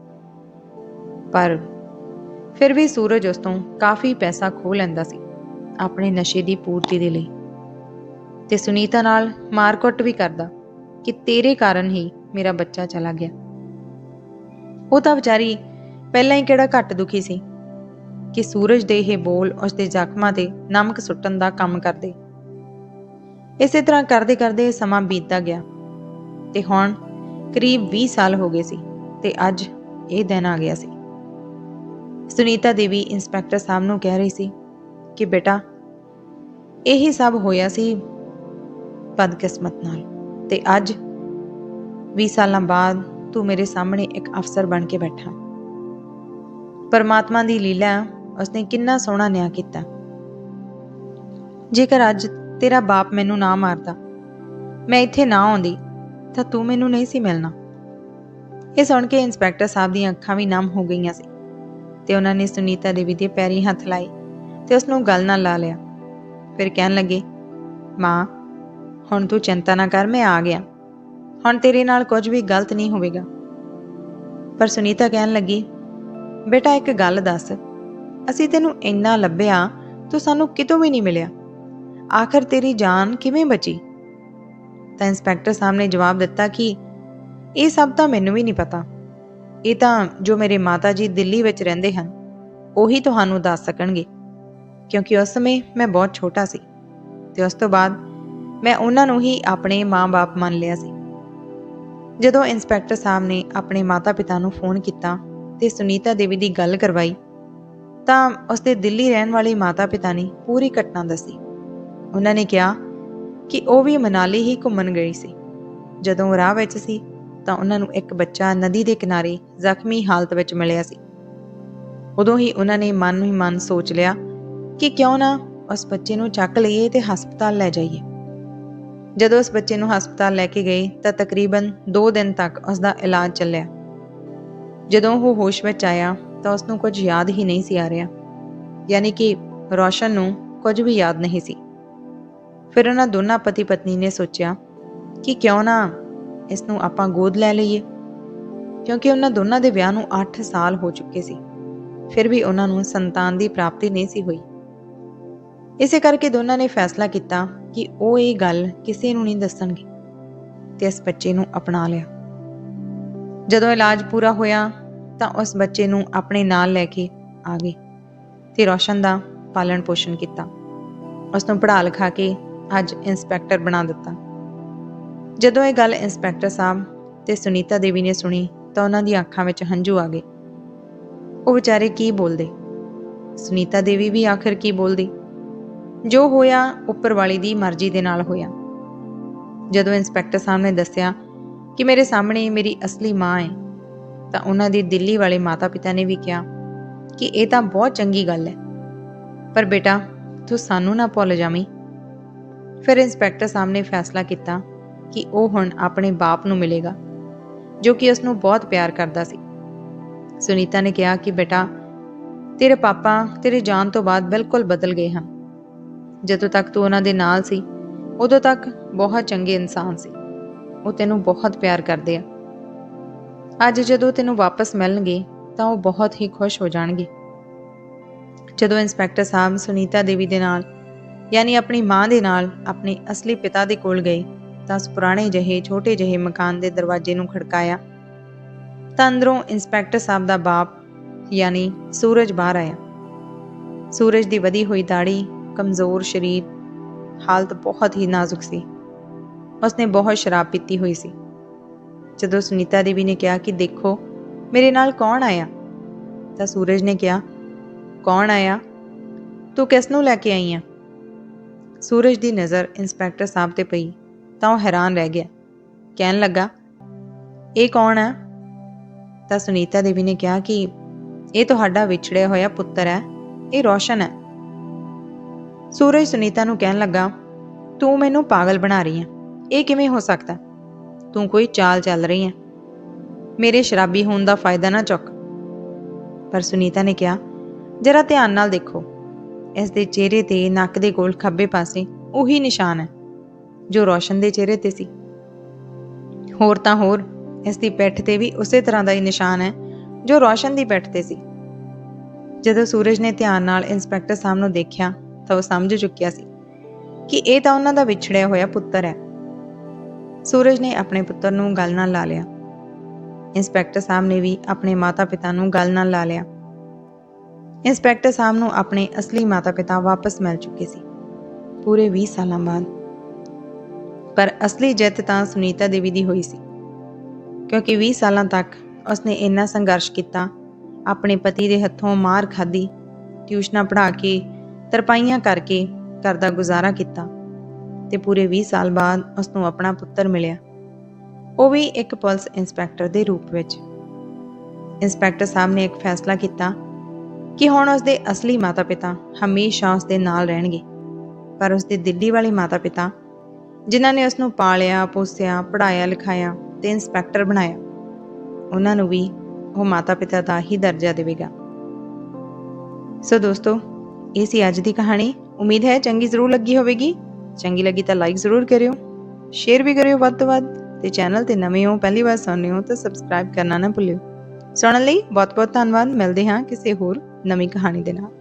ਪਰ ਫਿਰ ਵੀ ਸੂਰਜ ਉਸ ਤੋਂ ਕਾਫੀ ਪੈਸਾ ਖੋਹ ਲੈਂਦਾ ਸੀ ਆਪਣੇ ਨਸ਼ੇ ਦੀ ਪੂਰਤੀ ਦੇ ਲਈ। ਤੇ ਸੁਨੀਤਾ ਨਾਲ ਮਾਰਕੁੱਟ ਵੀ ਕਰਦਾ ਕਿ ਤੇਰੇ ਕਾਰਨ ਹੀ ਮੇਰਾ ਬੱਚਾ ਚਲਾ ਗਿਆ। ਉਹ ਤਾਂ ਵਿਚਾਰੀ ਪਹਿਲਾਂ ਹੀ ਕਿਹੜਾ ਘੱਟ ਦੁਖੀ ਸੀ ਕਿ ਸੂਰਜ ਦੇ ਇਹ ਬੋਲ ਉਸ ਦੇ ਜ਼ਖਮਾਂ ਤੇ ਨਮਕ ਸੁੱਟਣ ਦਾ ਕੰਮ ਕਰਦੇ। ਇਸੇ ਤਰ੍ਹਾਂ ਕਰਦੇ ਕਰਦੇ ਸਮਾਂ ਬੀਤਦਾ ਗਿਆ ਤੇ ਹੁਣ ਕਰੀਬ 20 ਸਾਲ ਹੋ ਗਏ ਸੀ ਤੇ ਅੱਜ ਇਹ ਦਿਨ ਆ ਗਿਆ ਸੀ। ਸੁਨੀਤਾ ਦੇਵੀ ਇੰਸਪੈਕਟਰ ਸਾਹਿਬ ਨੂੰ ਕਹਿ ਰਹੀ ਸੀ ਕਿ ਬੇਟਾ, ਇਹੀ ਸਭ ਹੋਇਆ ਸੀ ਬਦਕਿਸਮਤ ਨਾਲ। ਤੇ ਅੱਜ 20 ਸਾਲਾਂ ਬਾਅਦ, ਤੂੰ ਮੇਰੇ ਸਾਹਮਣੇ ਇੱਕ ਅਫਸਰ ਬਣ ਕੇ ਬੈਠਾ। ਪਰਮਾਤਮਾ ਦੀ ਲੀਲਾ ਉਸਨੇ ਕਿੰਨਾ ਸੋਹਣਾ ਨਿਆਂ ਕੀਤਾ। ਜੇਕਰ ਅੱਜ ਤੇਰਾ ਬਾਪ ਮੈਨੂੰ ਨਾ ਮਾਰਦਾ, ਮੈਂ ਇੱਥੇ ਨਾ ਆਉਂਦੀ, ਤਾਂ ਤੂੰ ਮੈਨੂੰ ਨਹੀਂ ਸੀ ਮਿਲਣਾ। ਇਹ ਸੁਣ ਕੇ ਇੰਸਪੈਕਟਰ ਸਾਹਿਬ ਦੀਆਂ ਅੱਖਾਂ ਵੀ ਨਮ ਹੋ ਗਈਆਂ ਸੀ। ਤੇ ਉਹਨਾਂ ਨੇ ਸੁਨੀਤਾ ਦੇਵੀ ਦੇ ਪੈਰੀ ਹੱਥ ਲਾਏ ਤੇ ਉਸ ਨੂੰ ਗਲ ਨਾਲ ਲਾ ਲਿਆ। ਫਿਰ ਕਹਿਣ ਲੱਗੇ, ਮਾਂ ਹੁਣ ਤੂੰ ਚਿੰਤਾ ਨਾ ਕਰ, ਮੈਂ ਆ ਗਿਆ। ਹੁਣ ਤੇਰੇ ਨਾਲ ਕੁਝ ਵੀ ਗਲਤ ਨਹੀਂ ਹੋਵੇਗਾ। ਪਰ ਸੁਨੀਤਾ ਕਹਿਣ ਲੱਗੀ, ਬੇਟਾ, ਇੱਕ ਗੱਲ ਦੱਸ। ਅਸੀਂ ਤੈਨੂੰ ਇੰਨਾ ਲੱਭਿਆ, ਤੂੰ ਸਾਨੂੰ ਕਿਤੋਂ ਵੀ ਨਹੀਂ ਮਿਲਿਆ। ਆਖਰ ਤੇਰੀ ਜਾਨ ਕਿਵੇਂ ਬਚੀ? ਤਾਂ ਇੰਸਪੈਕਟਰ ਸਾਹਿਬ ਨੇ ਜਵਾਬ ਦਿੱਤਾ ਕਿ ਇਹ ਸਭ ਤਾਂ ਮੈਨੂੰ ਵੀ ਨਹੀਂ ਪਤਾ। ਇਹ ਤਾਂ ਜੋ ਮੇਰੇ ਮਾਤਾ ਜੀ ਦਿੱਲੀ ਵਿੱਚ ਰਹਿੰਦੇ ਹਨ, ਉਹੀ ਤੁਹਾਨੂੰ ਦੱਸ ਸਕਣਗੇ। ਕਿਉਂਕਿ ਉਸ ਸਮੇਂ ਮੈਂ ਬਹੁਤ ਛੋਟਾ ਸੀ। ਤੇ ਉਸ ਤੋਂ ਬਾਅਦ ਮੈਂ ਉਹਨਾਂ ਨੂੰ ਹੀ ਆਪਣੇ ਮਾਂ-ਬਾਪ ਮੰਨ ਲਿਆ ਸੀ। ਜਦੋਂ ਇੰਸਪੈਕਟਰ ਸਾਹਿਬ ਨੇ ਆਪਣੇ ਮਾਤਾ-ਪਿਤਾ ਨੂੰ ਫੋਨ ਕੀਤਾ ਤੇ ਸੁਨੀਤਾ ਦੇਵੀ ਦੀ ਗੱਲ ਕਰਵਾਈ, ਤਾਂ ਉਸਦੇ ਦਿੱਲੀ ਰਹਿਣ ਵਾਲੇ ਮਾਤਾ-ਪਿਤਾ ਨੇ ਪੂਰੀ ਘਟਨਾ ਦੱਸੀ। ਉਹਨਾਂ ਨੇ ਕਿਹਾ ਕਿ ਉਹ ਵੀ ਮਨਾਲੀ ਹੀ ਘੁੰਮਣ ਗਈ ਸੀ। ਜਦੋਂ ਰਾਹ ਵਿੱਚ ਸੀ, ਤਾਂ ਉਹਨਾਂ ਨੂੰ ਇੱਕ ਬੱਚਾ ਨਦੀ ਦੇ ਕਿਨਾਰੇ ਜ਼ਖਮੀ ਹਾਲਤ ਵਿੱਚ ਮਿਲਿਆ ਸੀ। ਉਦੋਂ ਹੀ ਉਹਨਾਂ ਨੇ ਮਨ ਹੀ ਮਨ ਸੋਚ ਲਿਆ ਕਿ ਕਿਉਂ ਨਾ ਉਸ ਬੱਚੇ ਨੂੰ ਚੱਕ ਲਈਏ ਤੇ ਹਸਪਤਾਲ ਲੈ ਜਾਈਏ। ਜਦੋਂ ਉਸ ਬੱਚੇ ਨੂੰ ਹਸਪਤਾਲ ਲੈ ਕੇ ਗਏ ਤਾਂ ਤਕਰੀਬਨ 2 ਦਿਨ ਤੱਕ ਉਸ ਦਾ ਇਲਾਜ ਚੱਲਿਆ। ਜਦੋਂ ਉਹ ਹੋਸ਼ ਵਿੱਚ ਆਇਆ ਤਾਂ ਉਸ ਨੂੰ ਕੁਝ ਯਾਦ ਹੀ ਨਹੀਂ ਸੀ ਆ ਰਿਹਾ। ਯਾਨੀ ਕਿ ਰੋਸ਼ਨ ਨੂੰ ਕੁਝ ਵੀ ਯਾਦ ਨਹੀਂ ਸੀ। ਫਿਰ ਉਹਨਾਂ ਦੋਨਾਂ ਪਤੀ ਪਤਨੀ ਨੇ ਸੋਚਿਆ ਕਿ ਕਿਉਂ ਨਾ ਇਸ ਨੂੰ ਆਪਾਂ ਗੋਦ ਲੈ ਲਈਏ? ਕਿਉਂਕਿ ਉਹਨਾਂ ਦੋਨਾਂ ਦੇ ਵਿਆਹ ਨੂੰ 8 ਸਾਲ ਹੋ ਚੁੱਕੇ ਸੀ। ਫਿਰ ਵੀ ਉਹਨਾਂ ਨੂੰ ਸੰਤਾਨ ਦੀ ਪ੍ਰਾਪਤੀ ਨਹੀਂ ਸੀ ਹੋਈ। ਇਸੇ ਕਰਕੇ ਦੋਨਾਂ ਨੇ ਫੈਸਲਾ ਕੀਤਾ ਕਿ ਉਹ ਇਹ ਗੱਲ ਕਿਸੇ ਨੂੰ ਨਹੀਂ ਦੱਸਣਗੇ ਤੇ ਇਸ ਬੱਚੇ ਨੂੰ ਅਪਣਾ ਲਿਆ। ਜਦੋਂ ਇਲਾਜ ਪੂਰਾ ਹੋਇਆ ਤਾਂ ਉਸ ਬੱਚੇ ਨੂੰ ਆਪਣੇ ਨਾਲ ਲੈ ਕੇ ਆ ਗਏ ਤੇ ਰੋਸ਼ਨ ਦਾ ਪਾਲਣ ਪੋਸ਼ਣ ਕੀਤਾ। ਉਸ ਨੂੰ ਪੜ੍ਹਾ ਲਿਖਾ ਕੇ ਅੱਜ ਇੰਸਪੈਕਟਰ ਬਣਾ ਦਿੱਤਾ। ਜਦੋਂ ਇਹ ਗੱਲ ਇੰਸਪੈਕਟਰ ਸਾਹਿਬ ਤੇ ਸੁਨੀਤਾ ਦੇਵੀ ਨੇ ਸੁਣੀ ਤਾਂ ਉਹਨਾਂ ਦੀਆਂ ਅੱਖਾਂ ਵਿੱਚ ਹੰਝੂ ਆ ਗਏ। ਉਹ ਵਿਚਾਰੇ ਕੀ ਬੋਲਦੇ? ਸੁਨੀਤਾ ਦੇਵੀ ਵੀ ਆਖਰ ਕੀ ਬੋਲਦੀ? ਜੋ ਹੋਇਆ ਉੱਪਰ ਵਾਲੀ ਦੀ ਮਰਜ਼ੀ ਦੇ ਨਾਲ ਹੋਇਆ। ਜਦੋਂ ਇੰਸਪੈਕਟਰ ਸਾਹਿਬ ਨੇ ਦੱਸਿਆ ਕਿ ਮੇਰੇ ਸਾਹਮਣੇ ਮੇਰੀ ਅਸਲੀ ਮਾਂ ਹੈ, ਤਾਂ ਉਹਨਾਂ ਦੀ ਦਿੱਲੀ ਵਾਲੇ ਮਾਤਾ-ਪਿਤਾ ਨੇ ਵੀ ਕਿਹਾ ਕਿ ਇਹ ਤਾਂ ਬਹੁਤ ਚੰਗੀ ਗੱਲ ਹੈ। ਪਰ ਬੇਟਾ, ਤੂੰ ਸਾਨੂੰ ਨਾ ਭੁੱਲ ਜਾਵੀਂ। ਫਿਰ ਇੰਸਪੈਕਟਰ ਸਾਹਿਬ ਨੇ ਫੈਸਲਾ ਕੀਤਾ ਕਿ ਉਹ ਹੁਣ ਆਪਣੇ ਬਾਪ ਨੂੰ ਮਿਲੇਗਾ, ਜੋ ਕਿ ਉਸ ਨੂੰ ਬਹੁਤ ਪਿਆਰ ਕਰਦਾ ਸੀ। ਸੁਨੀਤਾ ਨੇ ਕਿਹਾ ਕਿ ਬੇਟਾ, ਤੇਰੇ ਪਾਪਾ, ਤੇਰੇ ਜਾਣ ਤੋਂ ਬਾਅਦ ਬਿਲਕੁਲ ਬਦਲ ਗਏ ਹਨ। ਜਦੋਂ ਤੱਕ ਤੂੰ ਉਹਨਾਂ ਦੇ ਨਾਲ ਸੀ, ਉਦੋਂ ਤੱਕ ਬਹੁਤ ਚੰਗੇ ਇਨਸਾਨ ਸੀ। ਉਹ ਤੈਨੂੰ ਬਹੁਤ ਪਿਆਰ ਕਰਦੇ ਆ। ਅੱਜ ਜਦੋਂ ਤੈਨੂੰ ਵਾਪਸ ਮਿਲਣਗੇ, ਤਾਂ ਉਹ ਬਹੁਤ ਹੀ ਖੁਸ਼ ਹੋ ਜਾਣਗੇ। ਜਦੋਂ ਇੰਸਪੈਕਟਰ ਸਾਹਿਬ ਸੁਨੀਤਾ ਦੇਵੀ ਦੇ ਨਾਲ, ਯਾਨੀ ਆਪਣੀ ਮਾਂ ਦੇ ਨਾਲ ਆਪਣੇ ਅਸਲੀ ਪਿਤਾ ਦੇ ਕੋਲ ਗਏ, ਤਾਂ ਉਸ ਪੁਰਾਣੇ ਜਿਹੇ, ਛੋਟੇ ਜਿਹੇ ਮਕਾਨ ਦੇ ਦਰਵਾਜ਼ੇ ਨੂੰ ਖੜਕਾਇਆ। ਤਾਂ ਅੰਦਰੋਂ ਇੰਸਪੈਕਟਰ ਸਾਹਿਬ ਦਾ ਬਾਪ, ਯਾਨੀ ਸੂਰਜ ਬਾਹਰ ਆਇਆ। ਸੂਰਜ ਦੀ ਵਧੀ ਹੋਈ ਦਾੜੀ ਕਮਜ਼ੋਰ ਸਰੀਰ ਹਾਲਤ ਬਹੁਤ ਹੀ ਨਾਜ਼ੁਕ ਸੀ। ਉਸਨੇ ਬਹੁਤ ਸ਼ਰਾਬ ਪੀਤੀ ਹੋਈ ਸੀ। ਜਦੋਂ ਸੁਨੀਤਾ ਦੇਵੀ ਨੇ ਕਿਹਾ ਕਿ ਦੇਖੋ, ਮੇਰੇ ਨਾਲ ਕੌਣ ਆਇਆ? ਤਾਂ ਸੂਰਜ ਨੇ ਕਿਹਾ, ਕੌਣ ਆਇਆ? ਤੂੰ ਕਿਸ ਨੂੰ ਲੈ ਕੇ ਆਈ ਆ? ਸੂਰਜ ਦੀ ਨਜ਼ਰ ਇੰਸਪੈਕਟਰ ਸਾਹਿਬ ਤੇ ਪਈ, ਤਾਂ ਉਹ ਹੈਰਾਨ ਰਹਿ ਗਿਆ। ਕਹਿਣ ਲੱਗਾ, ਇਹ ਕੌਣ ਹੈ ਤਾਂ ਸੁਨੀਤਾ ਦੇਵੀ ਨੇ ਕਿਹਾ ਕਿ ਇਹ ਤੁਹਾਡਾ ਵਿਛੜਿਆ ਹੋਇਆ ਪੁੱਤਰ ਹੈ, ਇਹ ਰੋਸ਼ਨ ਹੈ। ਸੂਰਜ ਸੁਨੀਤਾ ਨੂੰ ਕਹਿਣ ਲੱਗਾ, ਤੂੰ ਮੈਨੂੰ ਪਾਗਲ ਬਣਾ ਰਹੀ ਹੈ ਇਹ ਕਿਵੇਂ ਹੋ ਸਕਦਾ? ਤੂੰ ਕੋਈ ਚਾਲ ਚੱਲ ਰਹੀ ਹੈ ਮੇਰੇ ਸ਼ਰਾਬੀ ਹੋਣ ਦਾ ਫਾਇਦਾ ਨਾ ਚੁੱਕ। ਪਰ ਸੁਨੀਤਾ ਨੇ ਕਿਹਾ, ਜਰਾ ਧਿਆਨ ਨਾਲ ਦੇਖੋ। ਇਸ ਦੇ ਚਿਹਰੇ ਤੇ ਨੱਕ ਦੇ ਕੋਲ ਖੱਬੇ ਪਾਸੇ ਉਹੀ ਨਿਸ਼ਾਨ ਹੈ, ਜੋ ਰੋਸ਼ਨ ਦੇ ਚਿਹਰੇ ਤੇ ਸੀ। ਹੋਰ ਤਾਂ ਹੋਰ, ਇਸ ਦੀ ਪਿੱਠ ਤੇ ਵੀ ਉਸੇ ਤਰ੍ਹਾਂ ਦਾ ਹੀ ਨਿਸ਼ਾਨ ਹੈ, ਜੋ ਰੋਸ਼ਨ ਦੀ ਪਿੱਠ ਤੇ ਸੀ। ਜਦੋਂ ਸੂਰਜ ਨੇ ਧਿਆਨ ਨਾਲ ਇੰਸਪੈਕਟਰ ਸਾਹਿਬ ਨੂੰ ਦੇਖਿਆ ਤਾਂ ਉਹ ਸਮਝ ਚੁੱਕਿਆ ਸੀ ਕਿ ਇਹ ਤਾਂ ਉਹਨਾਂ ਦਾ ਵਿਛੜਿਆ ਹੋਇਆ ਪੁੱਤਰ ਹੈ। ਸੂਰਜ ਨੇ ਆਪਣੇ ਪੁੱਤਰ ਨੂੰ ਗੱਲ ਨਾਲ ਲਾ ਲਿਆ। ਇੰਸਪੈਕਟਰ ਸਾਹਿਬ ਨੇ ਵੀ ਆਪਣੇ ਮਾਤਾ-ਪਿਤਾ ਨੂੰ ਗੱਲ ਨਾਲ ਲਾ ਲਿਆ। ਇੰਸਪੈਕਟਰ ਸਾਹਿਬ ਨੂੰ ਆਪਣੇ ਅਸਲੀ ਮਾਤਾ-ਪਿਤਾ ਵਾਪਸ ਮਿਲ ਚੁੱਕੇ ਸੀ। ਪੂਰੇ 20 ਸਾਲਾਂ ਬਾਅਦ। ਪਰ ਅਸਲੀ ਜਿੱਤ ਤਾਂ ਸੁਨੀਤਾ ਦੇਵੀ ਦੀ ਹੋਈ ਸੀ। ਕਿਉਂਕਿ 20 ਸਾਲਾਂ ਤੱਕ ਉਸਨੇ ਇੰਨਾ ਸੰਘਰਸ਼ ਕੀਤਾ, ਆਪਣੇ ਪਤੀ ਦੇ ਹੱਥੋਂ ਮਾਰ ਖਾਧੀ, ਟਿਊਸ਼ਨਾਂ ਪੜ੍ਹਾ ਕੇ ਤਰਪਾਈਆਂ ਕਰਕੇ ਘਰ ਦਾ ਗੁਜ਼ਾਰਾ ਕੀਤਾ ਤੇ ਪੂਰੇ 20 ਸਾਲ ਬਾਅਦ ਉਸ ਨੂੰ ਆਪਣਾ ਪੁੱਤਰ ਮਿਲਿਆ। ਉਹ ਵੀ ਇੱਕ ਪੁਲਿਸ ਇੰਸਪੈਕਟਰ ਦੇ ਰੂਪ ਵਿੱਚ। ਇੰਸਪੈਕਟਰ ਸਾਹਿਬ ਨੇ ਇੱਕ ਫੈਸਲਾ ਕੀਤਾ ਕਿ ਹੁਣ ਉਸ ਦੇ ਅਸਲੀ ਮਾਤਾ-ਪਿਤਾ ਹਮੇਸ਼ਾ ਉਸ ਦੇ ਨਾਲ ਰਹਿਣਗੇ। ਪਰ ਉਸ ਦੇ ਦਿੱਲੀ ਵਾਲੇ ਮਾਤਾ-ਪਿਤਾ, ਜਿਨ੍ਹਾਂ ਨੇ ਉਸ ਨੂੰ ਪਾਲਿਆ, ਪੋਸਿਆ ਪੜਾਇਆ ਲਿਖਾਇਆ ਤੇ ਇੰਸਪੈਕਟਰ ਬਣਾਇਆ, ਉਹਨਾਂ ਨੂੰ ਵੀ ਉਹ ਮਾਤਾ-ਪਿਤਾ ਦਾ ਹੀ ਦਰਜਾ ਦੇਵੇਗਾ। ਸੋ ਦੋਸਤੋ ਇਹ ਸੀ ਅੱਜ ਦੀ ਕਹਾਣੀ। ਉਮੀਦ ਹੈ ਚੰਗੀ ਜ਼ਰੂਰ ਲੱਗੀ ਹੋਵੇਗੀ। ਚੰਗੀ ਲੱਗੀ ਤਾਂ ਲਾਈਕ ਜ਼ਰੂਰ ਕਰਿਓ। ਸ਼ੇਅਰ ਵੀ ਕਰਿਓ ਵੱਧ ਤੋਂ ਵੱਧ ਤੇ ਚੈਨਲ ਤੇ ਨਵੇਂ ਹੋ, ਪਹਿਲੀ ਵਾਰ ਸੁਣ ਹੋ ਤਾਂ ਸਬਸਕ੍ਰਾਈਬ ਕਰਨਾ ਨਾ ਭੁੱਲਿਓ। ਸੁਣਨ ਲਈ ਬਹੁਤ ਬਹੁਤ ਧੰਨਵਾਦ। ਮਿਲਦੇ ਹਾਂ ਕਿਸੇ ਹੋਰ ਨਵੀਂ ਕਹਾਣੀ ਦੇ ਨਾਲ।